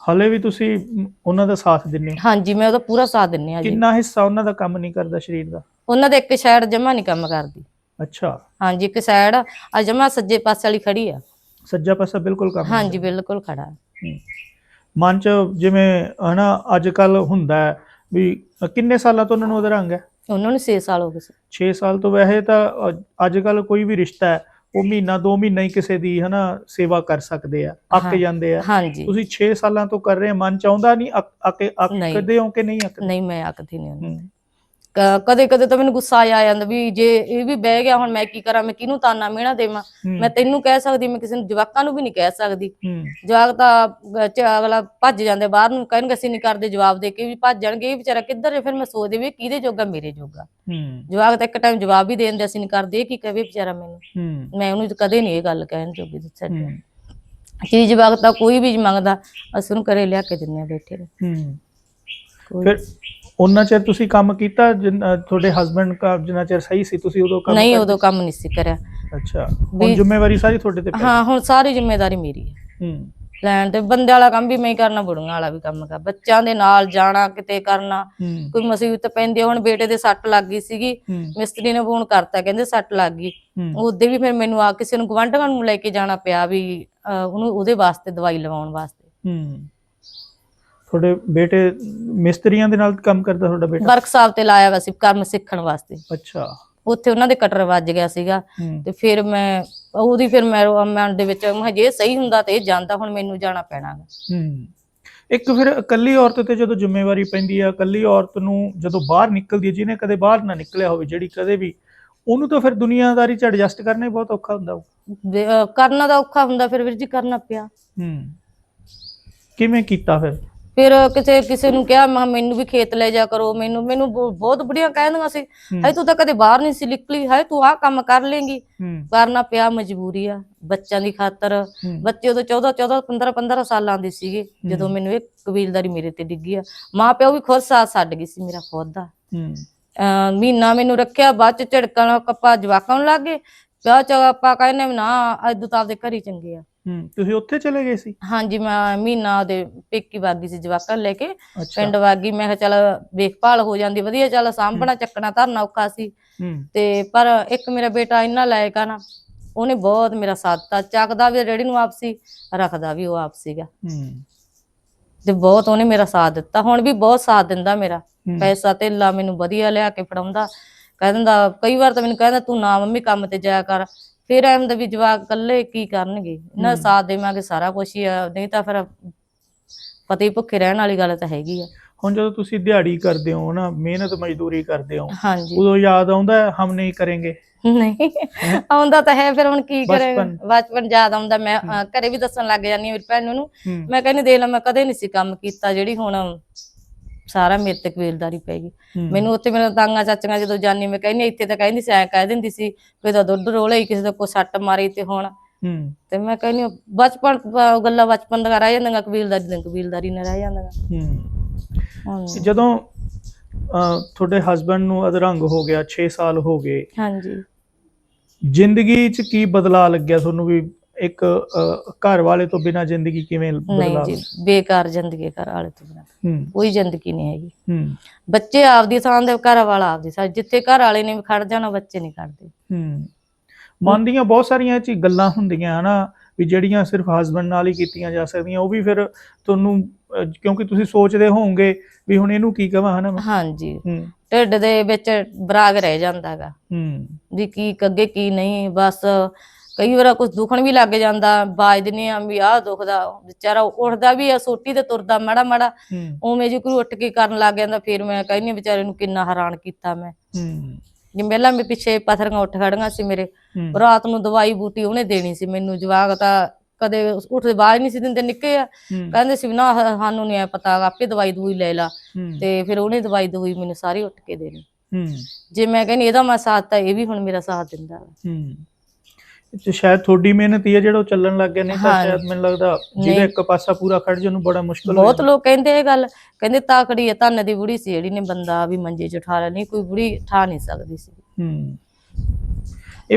ਹਲੇ ਵੀ ਤੁਸੀਂ ਉਹਨਾਂ ਦਾ ਸਾਥ ਹੋ? ਹਾਂਜੀ ਮੈਂ ਉਹਦਾ ਪੂਰਾ ਸਾਥ ਦਿੰਨੀ ਹਾਂ ਜੀ। ਕਿੰਨਾ ਹਿੱਸਾ ਉਹਨਾਂ ਦਾ ਕੰਮ ਨਹੀਂ ਕਰਦਾ ਸਰੀਰ ਦਾ? ਉਹਨਾਂ ਦੇ ਇੱਕ ਸਾਈਡ ਜਮਾ ਨਹੀਂ ਕੰਮ ਕਰਦੀ। ਅੱਛਾ। ਹਾਂਜੀ ਇੱਕ ਸਾਈਡ ਆ ਜਮਾ ਸੱਜੇ ਪਾਸੇ ਵਾਲੀ ਖੜੀ ਆ। ਸੱਜਾ ਪਾਸਾ ਬਿਲਕੁਲ ਕੰਮ ਹਾਂਜੀ ਬਿਲਕੁਲ ਖੜਾ। ਮਨ ਚ ਜਿਵੇਂ ਹਨਾ ਅੱਜ ਕੱਲ ਹੁੰਦਾ ਹੈ ਵੀ ਕਿੰਨੇ ਸਾਲਾਂ ਤੋਂ ਉਹਨਾਂ ਨੂੰ ਅਧਰੰਗ ਹੈ? ਉਹਨਾਂ ਨੂੰ 6 ਸਾਲ ਹੋ ਗਏ ਸੀ। 6 ਸਾਲ ਤੋਂ ਵੈਸੇ ਤਾਂ ਅੱਜ ਕੱਲ ਕੋਈ ਵੀ ਰਿਸ਼ਤਾ ਹੈ ਉਹ ਮਹੀਨਾ ਦੋ ਮਹੀਨਾ ਹੀ ਕਿਸੇ ਦੀ ਹਨਾ ਸੇਵਾ ਕਰ ਸਕਦੇ ਆ ਅੱਕ। ਜਾਂਦੇ ਆ। ਤੁਸੀਂ 6 ਸਾਲਾਂ ਤੋਂ ਕਰ ਰਹੇ ਮਨ ਚ ਆਉਂਦਾ ਨਹੀਂ ਅੱਕ। ਅੱਕਦੇ ਹੋ ਕਿ ਨਹੀਂ ਅੱਕਦੇ? ਨਹੀਂ ਮੈਂ ਆਖਦੀ ਨਹੀਂ। ਕਦੇ ਕਦੇ ਤਾਂ ਮੈਨੂੰ ਗੁੱਸਾ ਆ ਜਾਂਦਾ ਵੀ ਜੇ ਇਹ ਵੀ ਬਹਿ ਗਿਆ ਹੁਣ ਮੈਂ ਕੀ ਕਰਾਂ? ਮੈਂ ਕਿਹਨੂੰ ਤਾਨਾ ਮਿਹਣਾ ਦੇਵਾਂ? ਮੈਂ ਤੈਨੂੰ ਕਹਿ ਸਕਦੀ ਮੈਂ ਕਿਸੇ ਨੂੰ ਜਵਾਕਾਂ ਨੂੰ ਵੀ ਨਹੀਂ ਕਹਿ ਸਕਦੀ। ਜਵਾਕ ਤਾਂ ਚ ਅਗਲਾ ਭੱਜ ਜਾਂਦੇ ਬਾਹਰ ਨੂੰ ਕਹਿਣਗੇ ਅਸੀਂ ਨਹੀਂ ਕਰਦੇ ਜਵਾਬ ਦੇ ਕੇ ਵੀ ਭੱਜ ਜਾਣਗੇ। ਇਹ ਵਿਚਾਰਾ ਕਿੱਧਰ ਹੈ? ਫਿਰ ਮੈਂ ਸੋਚਦੀ ਵੀ ਕਿਹਦੇ ਜੋਗਾ? ਮੇਰੇ ਜੋਗਾ। ਜਵਾਕ ਤਾਂ ਇੱਕ ਟਾਈਮ ਜਵਾਬ ਵੀ ਦੇਣ ਦੇ ਅਸੀਂ ਨਹੀਂ ਕਰਦੇ ਕੀ ਕਹੇ ਵਿਚਾਰਾ ਮੈਨੂੰ? ਮੈਂ ਉਹਨੂੰ ਕਦੇ ਨਹੀਂ ਇਹ ਗੱਲ ਕਹਿਣ ਜੋਗੀ ਦਿੱਤੀ ਚੀਜ਼ ਜਵਾਕ ਤਾਂ ਕੋਈ ਵੀ ਮੰਗਦਾ ਅਸੀਂ ਉਹਨੂੰ ਘਰੇ ਲਿਆ ਕੇ ਦਿੰਨੇ ਆ ਬੈਠੇ ਨੂੰ। ਫਿਰ ਉਹਨਾਂ ਚਿਰ ਤੁਸੀਂ ਕੰਮ ਕੀਤਾ ਜਿੰਨਾ- ਤੁਹਾਡੇ ਹਸਬੰਡ ਕਾ ਜਿੰਨਾ ਚਿਰ ਸਹੀ ਸੀ ਤੁਸੀਂ ਉਦੋਂ ਕੰਮ ਨਹੀਂ? ਉਦੋਂ ਕੰਮ ਨਹੀਂ ਸੀ ਕਰਿਆ। ਅੱਛਾ ਹੁਣ ਵੀ- ਜ਼ਿੰਮੇਵਾਰੀ ਸਾਰੀ ਤੁਹਾਡੇ ਤੇ ਪੈ ਹਾਂ ਹੁਣ ਸਾਰੀ ਜ਼ਿੰਮੇਵਾਰੀ ਮੇਰੀ ਹੈ। ਹੂੰ। ਲੈਣ ਤੇ ਬੰਦੇ ਵਾਲਾ ਕੰਮ ਵੀ ਮੈਂ ਹੀ ਕਰਨਾ ਬੁੜੀਆਂ ਵਾਲਾ ਵੀ ਕੰਮ ਕਰ। ਬੱਚਿਆਂ ਦੇ ਨਾਲ ਜਾਣਾ ਕਿਤੇ ਕਰਨਾ ਹੂੰ। ਕੋਈ ਮੁਸੀਬਤ ਪੈਂਦੀ ਆ, ਹੁਣ ਬੇਟੇ ਦੇ ਸੱਟ ਲੱਗ ਗਈ ਸੀਗੀ ਹੂੰ। ਮਿਸਤਰੀ ਨੇ ਫੋਨ ਕਰਤਾ ਕਹਿੰਦੇ ਸੱਟ ਲੱਗ ਗਈ। ਹੂੰ। ਉਹਦੇ ਵੀ ਫਿਰ ਮੈਨੂੰ ਆ ਕਿਸੇ ਨੂੰ ਗਵਾਂਢੀਆਂ ਨੂੰ ਲੈ ਕੇ ਜਾਣਾ ਪਿਆ ਵੀ ਅਹ, ਉਹਨੂੰ ਉਹਦੇ ਵਾਸਤੇ ਦਵਾਈ ਲਵਾਉਣ ਵਾਸਤੇ। ਹੂੰ। ਤੁਹਾਡੇ ਬੇਟੇ ਮਿਸਤਰੀਆਂ ਦੇ ਨਾਲ ਕੰਮ ਕਰਦਾ ਤੁਹਾਡਾ ਬੇਟਾ? ਵਰਕਸ਼ਾਪ ਤੇ ਲਾਇਆ ਵਾ ਸੀ ਕੰਮ ਸਿੱਖਣ ਵਾਸਤੇ। ਅੱਛਾ। ਉੱਥੇ ਉਹਨਾਂ ਦੇ ਕਟਰ ਵੱਜ ਗਿਆ ਸੀਗਾ। ਹੂੰ। ਤੇ ਫਿਰ ਮੈਂ ਉਹਦੀ ਫਿਰ ਮੈਂ ਮਨ ਦੇ ਵਿੱਚ ਮੈਂ ਜੇ ਸਹੀ ਹੁੰਦਾ ਤੇ ਇਹ ਜਾਂਦਾ ਹੁਣ ਮੈਨੂੰ ਜਾਣਾ ਪੈਣਾ ਗਾ। ਹੂੰ। ਇੱਕ ਫਿਰ ਇਕੱਲੀ ਔਰਤ ਤੇ ਜਦੋਂ ਜ਼ਿੰਮੇਵਾਰੀ ਪੈਂਦੀ ਆ ਇਕੱਲੀ ਔਰਤ ਨੂੰ ਜਦੋਂ ਬਾਹਰ ਨਿਕਲਦੀ ਹੈ ਜਿਹਨੇ ਕਦੇ ਬਾਹਰ ਨਾ ਨਿਕਲਿਆ ਹੋਵੇ ਜਿਹੜੀ ਕਦੇ ਵੀ ਉਹਨੂੰ ਤਾਂ ਫਿਰ ਦੁਨੀਆਦਾਰੀ ਚ ਐਡਜਸਟ ਕਰਨਾ ਹੀ ਬਹੁਤ ਔਖਾ ਹੁੰਦਾ ਹੋਊ। ਅਹ, ਕਰਨਾ ਤਾਂ ਔਖਾ ਹੁੰਦਾ ਫਿਰ ਵੀਰ ਜੀ ਕਰਨਾ ਪਿਆ। ਹੂੰ। ਕਿਵੇਂ ਕੀਤਾ ਫਿਰ? ਫਿਰ ਕਿਸੇ ਕਿਸੇ ਨੂੰ ਕਿਹਾ ਮੈਂ ਮੈਨੂੰ ਵੀ ਖੇਤ ਲੈ ਜਾ ਕਰੋ ਮੈਨੂੰ ਮੈਨੂੰ ਬਹੁ- ਬਹੁਤ ਬੜੀਆਂ ਕਹਿੰਦੀਆਂ ਸੀ। ਹਾਏ ਤੂੰ ਤਾਂ ਕਦੇ ਬਾਹਰ ਨਹੀਂ ਸੀ ਨਿਕਲੀ ਹਾਏ ਤੂੰ ਆਹ ਕੰਮ ਕਰ ਲੇਂਗੀ। ਹੂੰ। ਕਰਨਾ ਪਿਆ ਮਜਬੂਰੀ ਆ ਬੱਚਿਆਂ ਦੀ ਖਾਤਰ। ਹੂੰ, ਬੱਚੇ ਉਦੋਂ 14 14 15 15 ਸਾਲਾਂ ਦੇ ਸੀਗੇ ਜਦੋਂ ਮੈਨੂੰ ਇਹ ਕਬੀਲਦਾਰੀ ਮੇਰੇ ਤੇ ਡਿੱਗੀ ਆ। ਮਾਂ ਪਿਓ ਵੀ ਖੁਦ ਸਾਥ ਛੱਡ ਗਈ ਸੀ ਮੇਰਾ ਖੁਦ ਦਾ ਹੂੰ। ਅਹ ਮਹੀਨਾ ਮੈਨੂੰ ਰੱਖਿਆ ਬਾਅਦ ਚ ਝੜਕਣ ਕੱਪਾ ਜਵਾਕਾਂ ਨੂੰ ਲੱਗ ਗਏ। ਬਾਅਦ ਚ ਆਪਾਂ ਕਹਿੰਦੇ ਵੀ ਨਾ ਅੱਜ ਤਾਂ ਆਪਦੇ ਘਰ ਹੀ ਚੰਗੇ ਆ। ਹੂੰ ਤੁਸੀਂ ਉੱਥੇ ਚਲੇ ਗਏ ਸੀ? ਹਾਂਜੀ ਮੈਂ ਮਹੀਨਾ ਉਹਦੇ ਪੇਕੀ ਵਾਗੀ ਸੀ ਜਵਾਕਾਂ ਨੂੰ ਲੈ ਕੇ। ਅੱਛਾ। ਪਿੰਡ ਵਾਗੀ ਮੈਂ ਕਿਹਾ ਚੱਲ ਵੇਖਭਾਲ ਹੋ ਜਾਂਦੀ ਵਧੀਆ ਚੱਲ ਸਾਂਭਣਾ ਚੱਕਣਾ ਧਰਨਾ ਔਖਾ ਸੀ। ਹੂੰ। ਤੇ ਪਰ ਇੱਕ ਮੇਰਾ ਬੇਟਾ ਇੰਨਾ ਲਾਇਕ ਆ ਨਾ ਉਹਨੇ ਬਹੁਤ ਮੇਰਾ ਸਾਥ ਦਿੱਤਾ। ਚੱਕਦਾ ਵੀ ਰੇੜੀ ਨੂੰ ਆਪ ਸੀ ਰੱਖਦਾ ਵੀ ਉਹ ਆਪ ਸੀਗਾ। ਹੂੰ। ਤੇ ਬਹੁਤ ਉਹਨੇ ਮੇਰਾ ਸਾਥ ਦਿੱਤਾ। ਹੁਣ ਵੀ ਬਹੁਤ ਸਾਥ ਦਿੰਦਾ ਮੇਰਾ। ਹੂੰ, ਪੈਸਾ ਧੇਲਾ ਮੈਨੂੰ ਵਧੀਆ ਲਿਆ ਕੇ ਫੜਾਉਂਦਾ ਕਹਿ ਦਿੰਦਾ ਕਈ ਵਾਰ ਤਾਂ ਮੈਨੂੰ ਕਹਿੰਦਾ ਤੂੰ ਨਾ ਮੰਮੀ ਕੰਮ ਤੇ ਜਾਇਆ ਕਰ ਫਿਰ ਐਂ ਹੁੰਦਾ ਵੀ ਜਵਾਕ ਇਕੱਲੇ ਕੀ ਕਰਨਗੇ? ਇਹਨਾਂ ਦਾ। ਸਾਥ ਦੇਵਾਂਗੇ ਸਾਰਾ ਕੁਝ ਹੀ ਆ। ਨਹੀਂ ਤਾਂ ਫਿਰ ਪਤੀ ਭੁੱਖੇ ਰਹਿਣ ਵਾਲੀ ਗੱਲ ਤਾਂ ਹੈਗੀ ਆ। ਹੁਣ ਜਦੋਂ ਤੁਸੀਂ ਦਿਹਾੜੀ ਕਰਦੇ ਹੋ ਨਾ ਮਿਹਨਤ ਮਜ਼ਦੂਰੀ ਕਰਦੇ ਹੋ ਹਾਂਜੀ। ਉਦੋਂ ਯਾਦ ਆਉਂਦਾ ਹੈ, ਹਮ ਨਹੀਂ ਕरेंगे ਨਹੀਂ ਆਉਂਦਾ ਤਾਂ ਹੈ ਫਿਰ ਹੁਣ ਕੀ ਕਰੇਗਾ ਬਚਪਨ। ਬਚਪਨ ਯਾਦ ਆਉਂਦਾ ਮੈਂ ਅਹ, ਘਰੇ ਵੀ ਦੱਸਣ ਲੱਗ ਜਾਂਦੀ ਹਾਂ ਮੇਰੀ ਭੈਣ ਨੂੰ। ਮੈਂ ਕਹਿੰਦੀ ਦੇਖ ਲੈ ਮੈਂ ਕਦੇ ਨਹੀਂ ਸੀ ਕੰਮ ਕੀਤਾ ਜਿਹੜੀ ਹੁਣ ਸਾਰਾ ਮੇਰੇ ਤੇ ਕਬੀਲਦਾਰੀ ਪੈ ਗਈ। ਮੈਨੂੰ ਉੱਥੇ ਮੇਰਾ ਤਾਂਗਾ ਚਾਚੀਆਂ ਜਦੋਂ ਜਾਨੀ ਮੈਂ ਕਹਿੰਦੀ ਇੱਥੇ ਤਾਂ ਕਹਿੰਦੀ ਸੀ ਕਹਿ ਦਿੰਦੀ ਸੀ ਕੋਈ ਤਾਂ ਦੁੱਧ ਰੋਲੇ ਹੀ ਕਿਸੇ ਦਾ ਕੋਈ ਸੱਟ ਮਾਰੀ ਤੇ ਹੁਣ। ਹੂੰ। ਤੇ ਮੈਂ ਕਹਿੰਦੀ ਬਚਪਨ ਗੱਲਾਂ ਬਚਪਨ ਦੀਆਂ ਰਹਿ ਜਾਂਦੀਆਂ ਕਬੀਲਦਾਰੀ ਦੀਆਂ ਕਬੀਲਦਾਰੀ ਨਾਲ ਰਹਿ ਜਾਂਦੀਆਂ। ਜਦੋਂ ਤੁਹਾਡੇ ਹਸਬੰਡ ਨੂੰ ਅਧਰੰਗ ਹੋ ਗਿਆ 6 ਸਾਲ ਹੋ ਗਏ। ਹਾਂਜੀ। ਜ਼ਿੰਦਗੀ 'ਚ ਕੀ ਬਦਲਾਅ ਲੱਗਿਆ ਤੁਹਾਨੂੰ ਵੀ ਇੱਕ ਘਰ ਵਾਲੇ ਤੋਂ ਬਿਨਾ ਜ਼ਿੰਦਗੀ ਕਿਵੇਂ ਨਹੀਂ ਬਦਲਾ ਜੀ ਬੇਕਾਰ ਜ਼ਿੰਦਗੀ ਘਰ ਵਾਲੇ ਤੋਂ ਬਿਨਾਂ। ਕੋਈ ਜ਼ਿੰਦਗੀ ਨਹੀਂ ਹੈਗੀ। ਹੂੰ। ਬੱਚੇ ਆਪਦੀ ਥਾਂ ਦੇ ਘਰ ਵਾਲਾ ਆਪਦੀ ਥਾਂ ਜਿੱਥੇ ਘਰ ਵਾਲੇ ਨੇ ਖੜ ਜਾਣਾ ਬੱਚੇ ਨਹੀਂ ਖੜਦੇ। ਹੂੰ। ਮਨ ਦੀਆਂ ਬਹੁਤ ਸਾਰੀਆਂ 'ਚ ਗੱਲਾਂ ਹੁੰਦੀਆਂ ਹਨਾ ਵੀ ਜਿਹੜੀਆਂ ਸਿਰਫ ਹਸਬੰਡ ਨਾਲ ਹੀ ਕੀਤੀਆਂ ਜਾ ਸਕਦੀਆਂ ਉਹ ਵੀ ਫਿਰ ਤੁਹਾਨੂੰ ਕਿਉਂਕਿ ਤੁਸੀਂ ਸੋਚਦੇ ਹੋਵੋਗੇ ਵੀ ਹੁਣ ਇਹਨੂੰ ਕੀ ਕਵਾਂ ਹਨਾ ਹਾਂਜੀ। ਢਿੱਡ ਦੇ ਵਿੱਚ ਬਰਾਗ ਰਹਿ ਜਾਂਦਾਗਾ ਹੂੰ। ਵੀ ਕੀ ਅੱਗੇ ਕੀ ਨਹੀਂ ਬਸ ਕਈ ਵਾਰ ਕੁਝ ਦੁਖਣ ਵੀ ਲੱਗ ਜਾਂਦਾ ਬਾਜ ਦਿੰਦੇ ਆ ਵੀ ਆਹ ਦੁਖਦਾ ਵਿਚਾਰਾ ਉੱਠਦਾ ਵੀ ਆ ਸੋਟੀ ਤੇ ਤੁਰਦਾ ਮਾੜਾ ਮਾੜਾ ਹੂੰ। ਉਵੇਂ ਜੇ ਕੋਈ ਉੱਠ ਕੇ ਕਰਨ ਲੱਗ ਜਾਂਦਾ ਫਿਰ ਮੈਂ ਕਹਿੰਦੀ ਵਿਚਾਰੇ ਨੂੰ ਕਿੰਨਾ ਹੈਰਾਨ ਕੀਤਾ ਮੈਂ। ਹੂੰ। ਜੇ ਪਹਿਲਾਂ ਮੇਰੇ ਪਿੱਛੇ ਪਥਰੀਆਂ ਉੱਠ ਖੜੀਆਂ ਸੀ ਮੇਰੇ ਹੂੰ। ਰਾਤ ਨੂੰ ਦਵਾਈ ਬੂਟੀ ਉਹਨੇ ਦੇਣੀ ਸੀ ਮੈਨੂੰ ਜਵਾਕ ਤਾਂ ਕਦੇ ਉੱਠਦੇ ਬਾਜ ਨਹੀਂ ਸੀ ਦਿੰਦੇ ਨਿੱਕੇ ਆ। ਹੂੰ। ਕਹਿੰਦੇ ਸੀ ਵੀ ਨਾ ਹ- ਸਾਨੂੰ ਨਹੀਂ ਪਤਾ ਆਪੇ ਦਵਾਈ ਦੂਈ ਲੈ ਲਾ। ਹੂੰ। ਤੇ ਫਿਰ ਉਹਨੇ ਦਵਾਈ ਦੂਈ ਮੈਨੂੰ ਸਾਰੀ ਉੱਠ ਕੇ ਦੇਣੀ। ਹੂੰ। ਜੇ ਮੈਂ ਕਹਿੰਦੀ ਇਹਦਾ ਮੈਂ ਸਾਥ ਤਾਂ ਇਹ ਵੀ ਹੁਣ ਮੇਰਾ ਸਾਥ ਦਿੰਦਾ ਵਾ। ਹੂੰ। ਤੇ ਸ਼ਾਇਦ ਤੁਹਾਡੀ ਮਿਹਨਤ ਹੀ ਹੈ ਜਿਹੜਾ ਉਹ ਚੱਲਣ ਲੱਗ ਗਿਆ ਨਹੀਂ ਤਾਂ। ਸ਼ਾਇਦ ਮੈਨੂੰ ਲੱਗਦਾ ਜਿਹਦਾ। ਇੱਕ ਪਾਸਾ ਪੂਰਾ ਖੜ ਜੇ ਉਹਨੂੰ ਬੜਾ ਮੁਸ਼ਕਲ ਹੋ ਬਹੁਤ। ਲੋਕ ਕਹਿੰਦੇ ਇਹ ਗੱਲ ਕਹਿੰਦੇ ਤਾਕੜੀ ਹੈ ਧੰਨ ਦੀ ਬੁੜੀ ਸੀ ਜਿਹੜੀ ਨੇ ਬੰਦਾ ਵੀ ਮੰਜੇ 'ਚ ਲਿਆ ਨਹੀਂ ਕੋਈ ਬੁੜੀ ਠਾ ਨਹੀਂ ਸਕਦੀ ਸੀ ਹੂੰ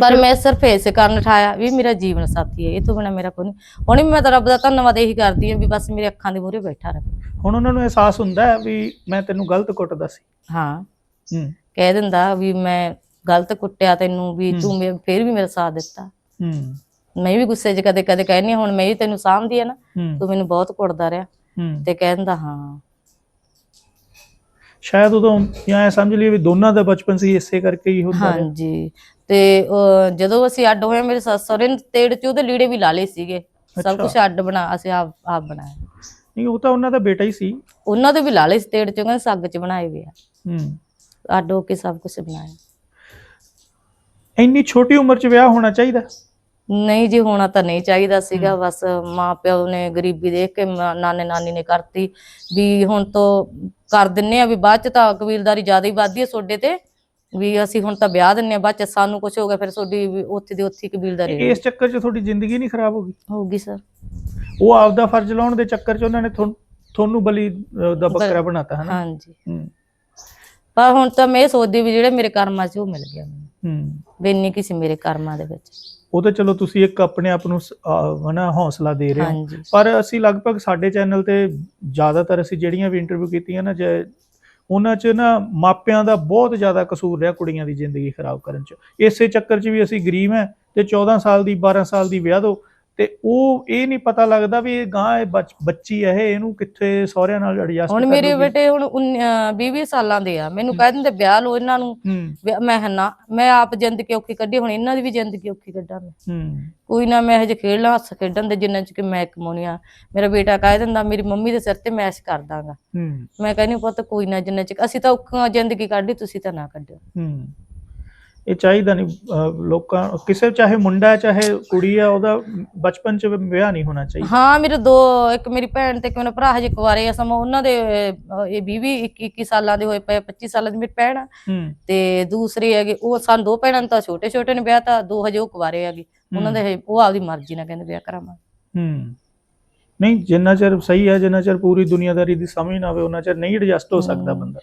ਪਰ ਮੈਂ ਸਿਰਫ ਇਸੇ ਕਾਰਨ ਠਾਇਆ ਵੀ ਮੇਰਾ ਜੀਵਨ ਸਾਥੀ ਹੈ ਇਹ ਤੋਂ ਬਿਨਾ ਮੇਰਾ ਕੋਈ ਨਹੀਂ ਹੁਣ ਵੀ ਮੈਂ ਤਾਂ ਰੱਬ ਦਾ ਧੰਨਵਾਦ ਇਹੀ ਕਰਦੀ ਹਾਂ ਵੀ ਬਸ ਮੇਰੇ ਅੱਖਾਂ ਦੇ ਮੂਹਰੇ ਬੈਠਾ ਰਹੇ ਹੁਣ ਉਹਨਾਂ ਨੂੰ ਅਹਿਸਾਸ ਹੁੰਦਾ ਹੈ ਵੀ ਮੈਂ ਤੈਨੂੰ ਗਲਤ ਕੁੱਟਦਾ ਸੀ ਹਾਂ ਹੂੰ ਕਹਿ ਦਿੰਦਾ ਵੀ ਮੈਂ ਗਲਤ ਕੁੱਟਿਆ ਤੈਨੂੰ ਵੀ। ਤੂੰ ਫਿਰ ਵੀ ਮੇਰਾ ਸਾਥ ਦਿੱਤਾ ਹੂੰ। ਮੈਂ ਵੀ ਗੁੱਸੇ 'ਚ ਕਦੇ ਕਦੇ ਕਹਿੰਦੀ ਹਾਂ, ਹੁਣ ਮੈਂ ਵੀ ਤੈਨੂੰ ਸਾਂਭਦੀ ਆ ਨਾ ਤੂੰ ਮੈਨੂੰ ਬਹੁਤ ਕੁੱਟਦਾ ਰਿਹਾ ਹੂੰ। ਤੇ ਕਹਿੰਦਾ ਹਾਂ। ਸ਼ਾਇਦ ਉਦੋਂ ਜਾਂ ਸਮਝ ਲਈਏ ਵੀ ਦੋਨਾਂ ਦਾ ਬਚਪਨ ਸੀ ਇਸੇ ਕਰਕੇ ਹੀ ਹੁੰਦਾ ਰਿਹਾ। ਹਾਂਜੀ। ਤੇ ਅਹ, ਜਦੋਂ ਅਸੀਂ ਅੱਡ ਹੋਏ ਮੇਰੇ ਸੱਸ ਸਹੁਰੇ ਨੇ ਤੇੜ ਚ ਉਹਦੇ ਲੀੜੇ ਵੀ ਲਾ ਲਏ ਸੀਗੇ। ਸਭ ਅੱਛਾ। ਕੁਝ ਅੱਡ ਬਣਾ ਅਸੀਂ ਆਪ ਆਪ ਬਣਾਇਆ। ਨਹੀਂ ਉਹ ਤਾਂ ਉਹਨਾਂ ਦਾ ਬੇਟਾ ਹੀ ਸੀ। ਉਹਨਾਂ ਦੇ ਵੀ ਲਾ ਲਏ ਸੀ ਤੇੜ ਚ ਕਹਿੰਦੇ ਸੱਗ ਚ ਬਣਾਏ ਹੋਏ ਆ। ਹੂੰ। ਅੱਡ ਹੋ ਕੇ ਸਭ ਕੁਝ ਬਣਾਇਆ। ਇੰਨੀ ਛੋਟੀ ਉਮਰ 'ਚ ਵਿਆਹ ਹੋਣਾ ਚਾਹੀਦਾ? ਨਹੀਂ ਜੀ ਹੋਣਾ ਤਾਂ ਨਹੀਂ ਚਾਹੀਦਾ ਸੀਗਾ। ਬਸ ਮਾਂ ਪਿਓ ਨੇ ਗਰੀਬੀ ਦੇਖ ਕੇ ਮਾਂ- ਨਾਨੇ ਨਾਨੀ ਨੇ ਕਰਤੀ ਵੀ ਹੁਣ ਤੋਂ ਕਰ ਦਿੰਨੇ ਆ ਵੀ ਬਾਅਦ ਚ ਤਾਂ ਕਬੀਲਦਾਰੀ ਜ਼ਿਆਦਾ ਹੀ ਵੱਧਦੀ ਹੈ ਸੋਡੇ ਤੇ। ਵੀ ਅਸੀਂ ਹੁਣ ਤਾਂ ਵਿਆਹ ਦਿੰਨੇ ਆ ਬਾਅਦ ਚ ਸਾਨੂੰ ਕੁਝ ਹੋ ਗਿਆ ਫਿਰ ਵੀ ਉੱਥੇ ਦੀ ਉੱਥੇ ਹੀ ਕਬੀਲਦਾਰੀ ਇਸ ਚੱਕਰ 'ਚ ਤੁਹਾਡੀ ਜ਼ਿੰਦਗੀ ਨਹੀਂ ਖਰਾਬ ਹੋ ਗਈ? ਹੋਊਗੀ ਸਰ। ਉਹ ਆਪਦਾ ਫਰਜ਼ ਲਾਉਣ ਦੇ ਚੱਕਰ 'ਚ ਉਹਨਾਂ ਨੇ ਤੁਹਾਨੂੰ ਤੁਹਾਨੂੰ ਬਲੀ ਅਹ, ਦਾ ਬੱਕਰਾ ਬਣਾਤਾ ਹੈ ਨਾ ਹਾਂਜੀ। ਹੂੰ ਪਰ ਹੁਣ ਤਾਂ ਮੈਂ ਇਹ ਸੋਚਦੀ ਵੀ ਜਿਹੜੇ ਮੇਰੇ ਕਰਮਾਂ 'ਚ ਉਹ ਮਿਲ ਗਿਆ ਮੈਨੂੰ। ਹੂੰ। ਵੀ ਇੰਨੀ ਕਿਸੇ ਮੇਰੇ ਕਰਮਾਂ ਦੇ ਵਿੱਚ। ਉਹ ਤਾਂ ਚਲੋ ਤੁਸੀਂ ਇੱਕ ਆਪਣੇ ਆਪ ਨੂੰ ਸ- ਅਹ, ਹਨਾ ਹੌਸਲਾ ਦੇ ਰਹੇ ਹੋ। ਹਾਂਜੀ। ਪਰ ਅਸੀਂ ਲਗਭਗ ਸਾਡੇ ਚੈਨਲ ਤੇ ਜ਼ਿਆਦਾਤਰ ਅਸੀਂ ਜਿਹੜੀਆਂ ਵੀ ਇੰਟਰਵਿਊ ਕੀਤੀਆਂ ਨਾ ਜੇ ਉਹਨਾਂ 'ਚ ਨਾ ਮਾਪਿਆਂ ਦਾ ਬਹੁਤ ਜ਼ਿਆਦਾ ਕਸੂਰ ਰਿਹਾ ਕੁੜੀਆਂ ਦੀ ਜ਼ਿੰਦਗੀ ਖਰਾਬ ਕਰਨ 'ਚ। ਇਸੇ ਚੱਕਰ 'ਚ ਵੀ ਅਸੀਂ ਗਰੀਬ ਹਾਂ ਤੇ 14 ਸਾਲ ਦੀ 12 ਸਾਲ ਦੀ ਵਿਆਹ ਦੋ। ਤੇ ਉਹ ਇਹ ਨਹੀਂ ਪਤਾ ਲੱਗਦਾ ਵੀ ਇਹ ਗਾਂ ਇਹ ਬੱਚ- ਹੈ ਇਹ ਇਹਨੂੰ ਕਿੱਥੇ ਸਹੁਰਿਆਂ ਨਾਲ ਐਡਜਸਟ ਹੁਣ ਮੇਰੇ ਬੇਟੇ ਹੁਣ 20 ਸਾਲਾਂ ਦੇ ਆ। ਮੈਨੂੰ ਕਹਿ ਦਿੰਦੇ ਵਿਆਹ ਲਓ ਇਹਨਾਂ ਨੂੰ। ਮੈਂ ਕਿਹਾ ਨਾ ਮੈਂ ਆਪ ਜ਼ਿੰਦਗੀ ਔਖੀ ਕੱਢੀ ਹੁਣ ਇਹਨਾਂ ਦੀ ਵੀ ਜ਼ਿੰਦਗੀ ਔਖੀ ਕੱਢਾਂ ਮੈਂ। ਕੋਈ ਨਾ ਮੈਂ ਹਜੇ ਖੇਡ ਲਾਂ ਹੱਸ ਖੇਡਣ ਦੇ ਜਿੰਨਾ ਚ ਕਿ ਮੈਂ ਕਮਾਉਣੀ ਆ। ਮੇਰਾ ਬੇਟਾ ਕਹਿ ਦਿੰਦਾ ਮੇਰੀ ਮੰਮੀ ਦੇ ਸਿਰ ਤੇ ਮੈਸ਼ ਕਰ ਦਾਂਗਾ। ਮੈਂ ਕਹਿੰਦੀ ਪੁੱਤ ਕੋਈ ਨਾ ਜਿੰਨਾ ਚ ਅਸੀਂ ਤਾਂ ਔਖਾ ਜ਼ਿੰਦਗੀ ਕੱਢੀ ਤੁਸੀਂ ਤਾਂ ਨਾ ਕੱਢਿਓ। ਇਹ ਚਾਹੀਦਾ ਨਹੀਂ ਲੋਕਾਂ ਕਿਸੇ ਚਾਹੇ ਮੁੰਡਾ ਹੈ, ਚਾਹੇ ਕੁੜੀ ਆ ਉਹਦਾ ਬਚਪਨ 'ਚ ਵਿਆਹ ਨਹੀਂ ਹੋਣਾ ਚਾਹੀਦਾ। ਹਾਂ ਮੇਰੇ ਦੋ ਇੱਕ ਮੇਰੀ ਭੈਣ ਤੇ ਇੱਕ ਮੇਰਾ ਭਰਾ ਹਜੇ ਕੁਆਰੇ ਆ ਸਮਾਂ ਉਹਨਾਂ ਦੇ ਇਹ 20 20 21 21 ਸਾਲਾਂ ਦੇ ਹੋਏ ਪਏ 25 ਸਾਲਾਂ ਦੀ ਮੇਰੀ ਭੈਣ ਆ। ਹੂੰ। ਤੇ ਦੂਸਰੇ ਹੈਗੇ ਉਹ ਸਾਨੂੰ ਦੋ ਭੈਣਾਂ ਤਾਂ ਛੋਟੇ ਛੋਟੇ ਨੇ ਵਿਆਹ ਤਾਂ ਦੋ ਹਜੇ ਉਹ ਕੁਆਰੇ ਹੈਗੇ। ਉਹਨਾਂ ਦੇ ਉਹ ਆਪਦੀ ਮਰਜ਼ੀ ਨਾਲ ਕਹਿੰਦੇ ਵਿਆਹ ਕਰਾਵਾਂ ਹੂੰ। ਨਹੀਂ ਜਿੰਨਾ ਚਿਰ ਸਹੀ ਹੈ ਜਿੰਨਾ ਚਿਰ ਪੂਰੀ ਦੁਨੀਆਦਾਰੀ ਦੀ ਸਮਝ ਨਾ ਆਵੇ ਉਹਨਾਂ ਚਿਰ ਨਹੀਂ ਐਡਜਸਟ ਹੋ ਸਕਦਾ ਹੂੰ। ਬੰਦਾ।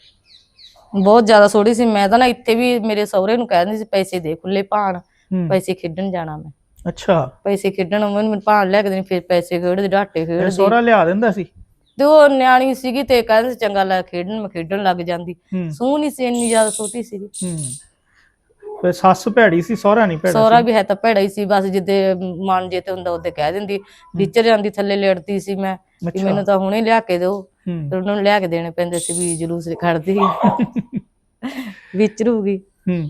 ਬਹੁਤ ਜ਼ਿਆਦਾ ਥੋੜੀ ਸੀ। ਮੈਂ ਤਾਂ ਨਾ ਇੱਥੇ ਵੀ ਮੇਰੇ ਸਹੁਰੇ ਨੂੰ ਕਹਿ ਦਿੰਦੀ ਸੀ ਪੈਸੇ ਦੇ ਖੁੱਲੇ ਭਾਣ ਹੂੰ। ਪੈਸੇ ਖੇਡਣ ਜਾਣਾ ਮੈਂ। ਅੱਛਾ। ਪੈਸੇ ਖੇਡਣ ਮੈਨੂੰ ਮੈਨੂੰ ਭਾਣ ਲੈ ਕੇ ਦੇਣੀ ਫਿਰ ਪੈਸੇ ਖੇਡਦੇ ਡਾਟੇ ਖੇਡਦੇ। ਸੋਹਰਾ ਲਿਆ ਦਿੰਦਾ ਸੀ? ਤੇ ਉਹ ਨਿਆਣੀ ਸੀਗੀ ਤੇ ਕਹਿੰਦੇ ਸੀ ਚੰਗਾ ਲੱਗ ਖੇਡਣ ਮੈਂ ਖੇਡਣ ਲੱਗ ਜਾਂਦੀ। ਹੂੰ। ਸੂਹ ਨਹੀਂ ਸੀ ਇੰਨੀ ਜ਼ਿਆਦਾ ਛੋਟੀ ਸੀਗੀ। ਹੂੰ। ਤੇ ਸੱਸ ਭੈੜੀ ਸੀ ਸੋਹਰਾ ਨਹੀਂ ਭੈੜਾ ਸਹੁਰਾ ਵੀ ਹੈ ਤਾਂ ਭੈੜਾ ਹੀ ਸੀ ਬਸ ਜਿੱਦੇ ਮਨ ਜੇ ਤੇ ਹੁੰਦਾ ਉਹਦੇ ਕਹਿ ਦਿੰਦੀ। ਵਿਚਰ ਜਾਂਦੀ ਥੱਲੇ ਲੇਟਦੀ ਸੀ ਮੈਂ। ਅੱਛਾ। ਮੈਨੂੰ ਤਾਂ ਹੁਣੇ ਲਿਆ ਕੇ ਦਿਓ। ਫਿਰ ਉਹਨਾਂ ਨੂੰ ਲਿਆ ਕੇ ਦੇਣੇ ਪੈਂਦੇ ਸੀ ਵੀ ਜਲੂਸ ਖੜਦੀ। ਵਿਚਰੂਗੀ। ਹੂੰ।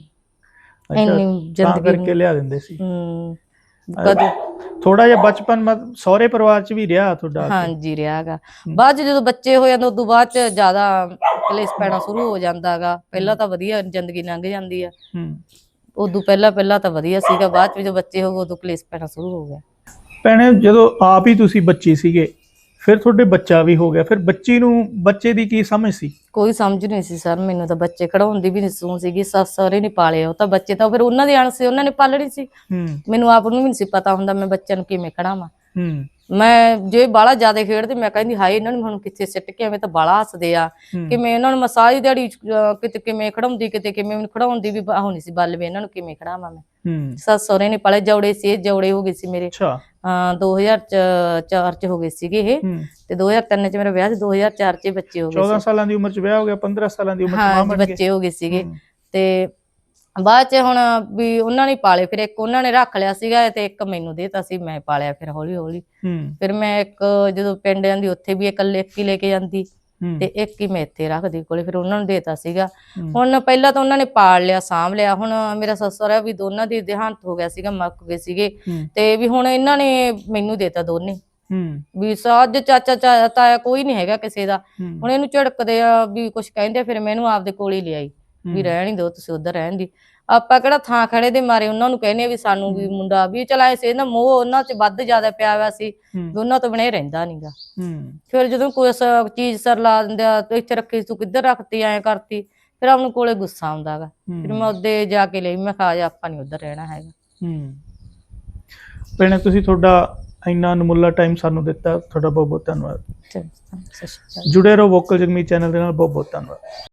ਇੰਨੀ ਤਾਂ ਜ਼ਿੰਦਗੀ ਕਰਕੇ ਲਿਆ ਦਿੰਦੇ ਸੀ। ਹੂੰ। ਕਦੇ ਥੋੜਾ ਜਿਹਾ ਬਚਪਨ ਮਤ ਸਹੁਰੇ ਪਰਿਵਾਰ 'ਚ ਵੀ ਰਿਹਾ ਤੁਹਾਡਾ ਹਾਂਜੀ ਰਿਹਾਗਾ। ਬਾਅਦ ਜਦੋਂ ਬੱਚੇ ਹੋ ਜਾਂਦੇ ਉਦੋਂ ਬਾਅਦ ਚ ਜ਼ਿਆਦਾ ਕਲੇਸ਼ ਪੈਣਾ ਸ਼ੁਰੂ ਹੋ ਜਾਂਦਾਗਾ। ਪਹਿਲਾਂ ਤਾਂ ਵਧੀਆ ਜ਼ਿੰਦਗੀ ਲੰਘ ਜਾਂਦੀ ਆ। ਹੂੰ। ਉਦੋਂ ਪਹਿਲਾਂ ਪਹਿਲਾਂ ਤਾਂ ਵਧੀਆ ਸੀਗਾ। ਬਾਅਦ 'ਚ ਜਦੋਂ ਬੱਚੇ ਹੋ ਗਏ ਉਦੋਂ ਕਲੇਸ਼ ਪੈਣਾ ਸ਼ੁਰੂ ਹੋ ਗਿਆ। ਭੈਣੇ ਜਦੋਂ ਆਪ ਹੀ ਤੁਸੀਂ ਬੱਚੀ ਸੀਗੇ ਫਿਰ ਤੁਹਾਡੇ ਬੱਚਾ ਵੀ ਹੋ ਗਿਆ। ਫਿਰ ਬੱਚੀ ਨੂੰ ਬੱਚੇ ਦੀ ਕੀ ਸਮਝ ਸੀ? ਕੋਈ ਸਮਝ ਨਹੀਂ ਸੀ ਸਰ ਮੈਨੂੰ ਤਾਂ ਬੱਚੇ ਖੜਾਉਣ ਦੀ ਵੀ ਨਹੀਂ ਸੂਹ ਸੀਗੀ ਸੱਸ ਸਹੁਰੇ ਨਹੀਂ ਪਾਲੇ ਉਹ ਤਾਂ ਬੱਚੇ ਤਾਂ ਫਿਰ ਉਹਨਾਂ ਦੇ ਆਣ ਸੀ ਉਹਨਾਂ ਨੇ ਪਾਲਣੀ ਸੀ। ਹੂੰ। ਮੈਨੂੰ ਆਪ ਨੂੰ ਵੀ ਨਹੀਂ ਸੀ ਪਤਾ ਹੁੰਦਾ ਮੈਂ ਬੱਚਿਆਂ ਨੂੰ ਕਿਵੇਂ ਖੜਾਵਾਂ। ਹੂੰ। ਮੈਂ ਜੇ ਬਾਲਾ ਜ਼ਿਆਦਾ ਖੇਡਦੇ ਮੈਂ ਕਹਿੰਦੀ ਹਾਏ ਇਹਨਾਂ ਨੂੰ ਹੁਣ ਕਿੱਥੇ ਸਿੱਟ ਕੇ ਐਵੇਂ ਤਾਂ ਬਾਲਾ ਹੱਸਦੇ ਆ। ਹੂੰ। ਕਿਵੇਂ ਇਹਨਾਂ ਨੂੰ ਮੈਂ ਸਾਰੀ ਦਿਹਾੜੀ ਅਹ, ਕਿਤੇ ਕਿਵੇਂ ਖੜਾਉਂਦੀ ਕਿਤੇ ਕਿਵੇਂ ਮੈਨੂੰ ਖੜਾਉਂਦੀ ਵੀ ਹੋਣੀ ਸੀ ਬੱਲ ਵੀ ਇਹਨਾਂ ਨੂੰ ਕਿਵੇਂ ਖੜਾਵਾਂ ਮੈਂ। ਹੂੰ। ਸੱਸ ਸਹੁਰੇ ਨੇ ਪਾਲੇ ਜੌੜੇ ਸੀ ਇਹ ਜੌੜੇ ਹੋ ਗਏ ਸੀ ਮੇਰੇ। ਅੱਛਾ। ਹਾਂ 2004 ਚ ਹੋ ਗਏ ਸੀਗੇ ਇਹ। ਹੂੰ। ਤੇ 2003 ਚ ਮੇਰਾ ਵਿਆਹ ਸੀ 2004 ਚ ਬੱਚੇ ਹੋ ਗਏ 14 ਸੀ। ਸਾਲਾਂ ਦੀ ਉਮਰ 'ਚ ਵਿਆਹ ਹੋ ਗਿਆ 15 ਸਾਲਾਂ ਦੀ ਉਮਰ 'ਚ ਹਾਂ ਮਾਂ ਜੀ, ਬਣ ਗਏ। ਬੱਚੇ ਹੋ ਗਏ ਸੀਗੇ। ਹੂੰ। ਤੇ ਬਾਅਦ ਚ ਹੁਣ ਵੀ ਉਹਨਾਂ ਨੇ ਪਾਲੇ ਫਿਰ ਇੱਕ ਉਹਨਾਂ ਨੇ ਰੱਖ ਲਿਆ ਸੀਗਾ ਤੇ ਇੱਕ ਮੈਨੂੰ ਦੇਤਾ ਸੀ ਮੈਂ ਪਾਲਿਆ ਫਿਰ ਹੌਲੀ ਹੌਲੀ। ਫਿਰ ਮੈਂ ਇੱਕ ਜਦੋਂ ਪਿੰਡ ਜਾਂਦੀ ਉੱਥੇ ਵੀ ਇਕੱਲੇ ਇੱਕ ਹੀ ਲੈ ਕੇ ਜਾਂਦੀ ਤੇ ਇੱਕ ਹੀ ਮੈਂ ਇੱਥੇ ਰੱਖਦੀ ਕੋਲੇ ਫਿਰ ਉਹਨਾਂ ਨੂੰ ਦੇਤਾ ਸੀਗਾ। ਹੁਣ ਪਹਿਲਾਂ ਤਾਂ ਉਹਨਾਂ ਨੇ ਪਾਲ ਲਿਆ ਸਾਂਭ ਲਿਆ ਹੁਣ ਮੇਰਾ ਸੱਸਰ ਵੀ ਦੋਨਾਂ ਦੀ ਦੇਹਾਂਤ ਹੋ ਗਿਆ ਸੀਗਾ ਮੱਕ ਗਏ ਸੀਗੇ ਤੇ ਵੀ ਹੁਣ ਇਹਨਾਂ ਨੇ ਮੈਨੂੰ ਦੇਤਾ ਦੋਨੇ। ਹੂੰ, ਵੀ ਸਾਜ ਚਾਚਾ ਚਾਚਾ ਤਾਇਆ ਕੋਈ ਨਹੀਂ ਹੈਗਾ ਕਿਸੇ ਦਾ। ਹੁਣ ਇਹਨੂੰ ਝੜਕਦੇ ਆ ਵੀ ਕੁਝ ਕਹਿੰਦੇ ਫਿਰ ਮੈਂ ਇਹਨੂੰ ਆਪਦੇ ਕੋਲ ਹੀ ਲਿਆਈ। ਵੀ ਰਹਿਣ ਹੀ ਦਿਓ ਤੁਸੀਂ ਉਧਰ ਰਹਿਣ ਦੀ। ਆਪਾਂ ਕਿਹੜਾ ਥਾਂ ਖੜੇ ਦੇ ਮਾਰੇ ਉਹਨਾਂ ਨੂੰ ਕਹਿੰਦੇ ਆ ਵੀ ਸਾਨੂੰ ਵੀ ਮੁੰਡਾ ਵੀ ਚਲਾਏ ਸੀ ਨਾ ਮੋਹ ਉਹਨਾਂ 'ਚ ਵੱਧ ਜ਼ਿਆਦਾ ਪਿਆ ਹੋਇਆ ਸੀ ਉਹਨਾਂ ਤੋਂ ਬਣੇ ਰਹਿੰਦਾ ਨਹੀਂਗਾ ਫਿਰ ਜਦੋਂ ਕੋਈ ਚੀਜ਼ ਸਰ ਲਾ ਦਿੰਦੇ ਤੇ ਇੱਥੇ ਰੱਖੀ ਤੂੰ ਕਿੱਧਰ ਰੱਖਤੀ ਐ ਕਰਤੀ ਫਿਰ ਆਪ ਨੂੰ ਕੋਲੇ ਗੁੱਸਾ ਆਉਂਦਾਗਾ ਫਿਰ ਮੈਂ ਉਹਦੇ ਜਾ ਕੇ ਲਈ ਮੈਂ ਕਿਹਾ ਜਾ ਆਪਾਂ ਨਹੀਂ ਉਧਰ ਰਹਿਣਾ ਹੈਗਾ। ਭੈਣੇ ਤੁਸੀਂ ਤੁਹਾਡਾ ਇੰਨਾ ਅਨਮੁੱਲਾ ਟਾਈਮ ਸਾਨੂੰ ਦਿੱਤਾ ਤੁਹਾਡਾ ਬਹੁਤ ਬਹੁਤ ਧੰਨਵਾਦ ਜੁੜੇ ਰਹੋ ਵੋਕਲ ਜਗਮੀ ਚੈਨਲ ਦੇ ਨਾਲ ਬਹੁਤ ਬਹੁਤ ਧੰਨਵਾਦ।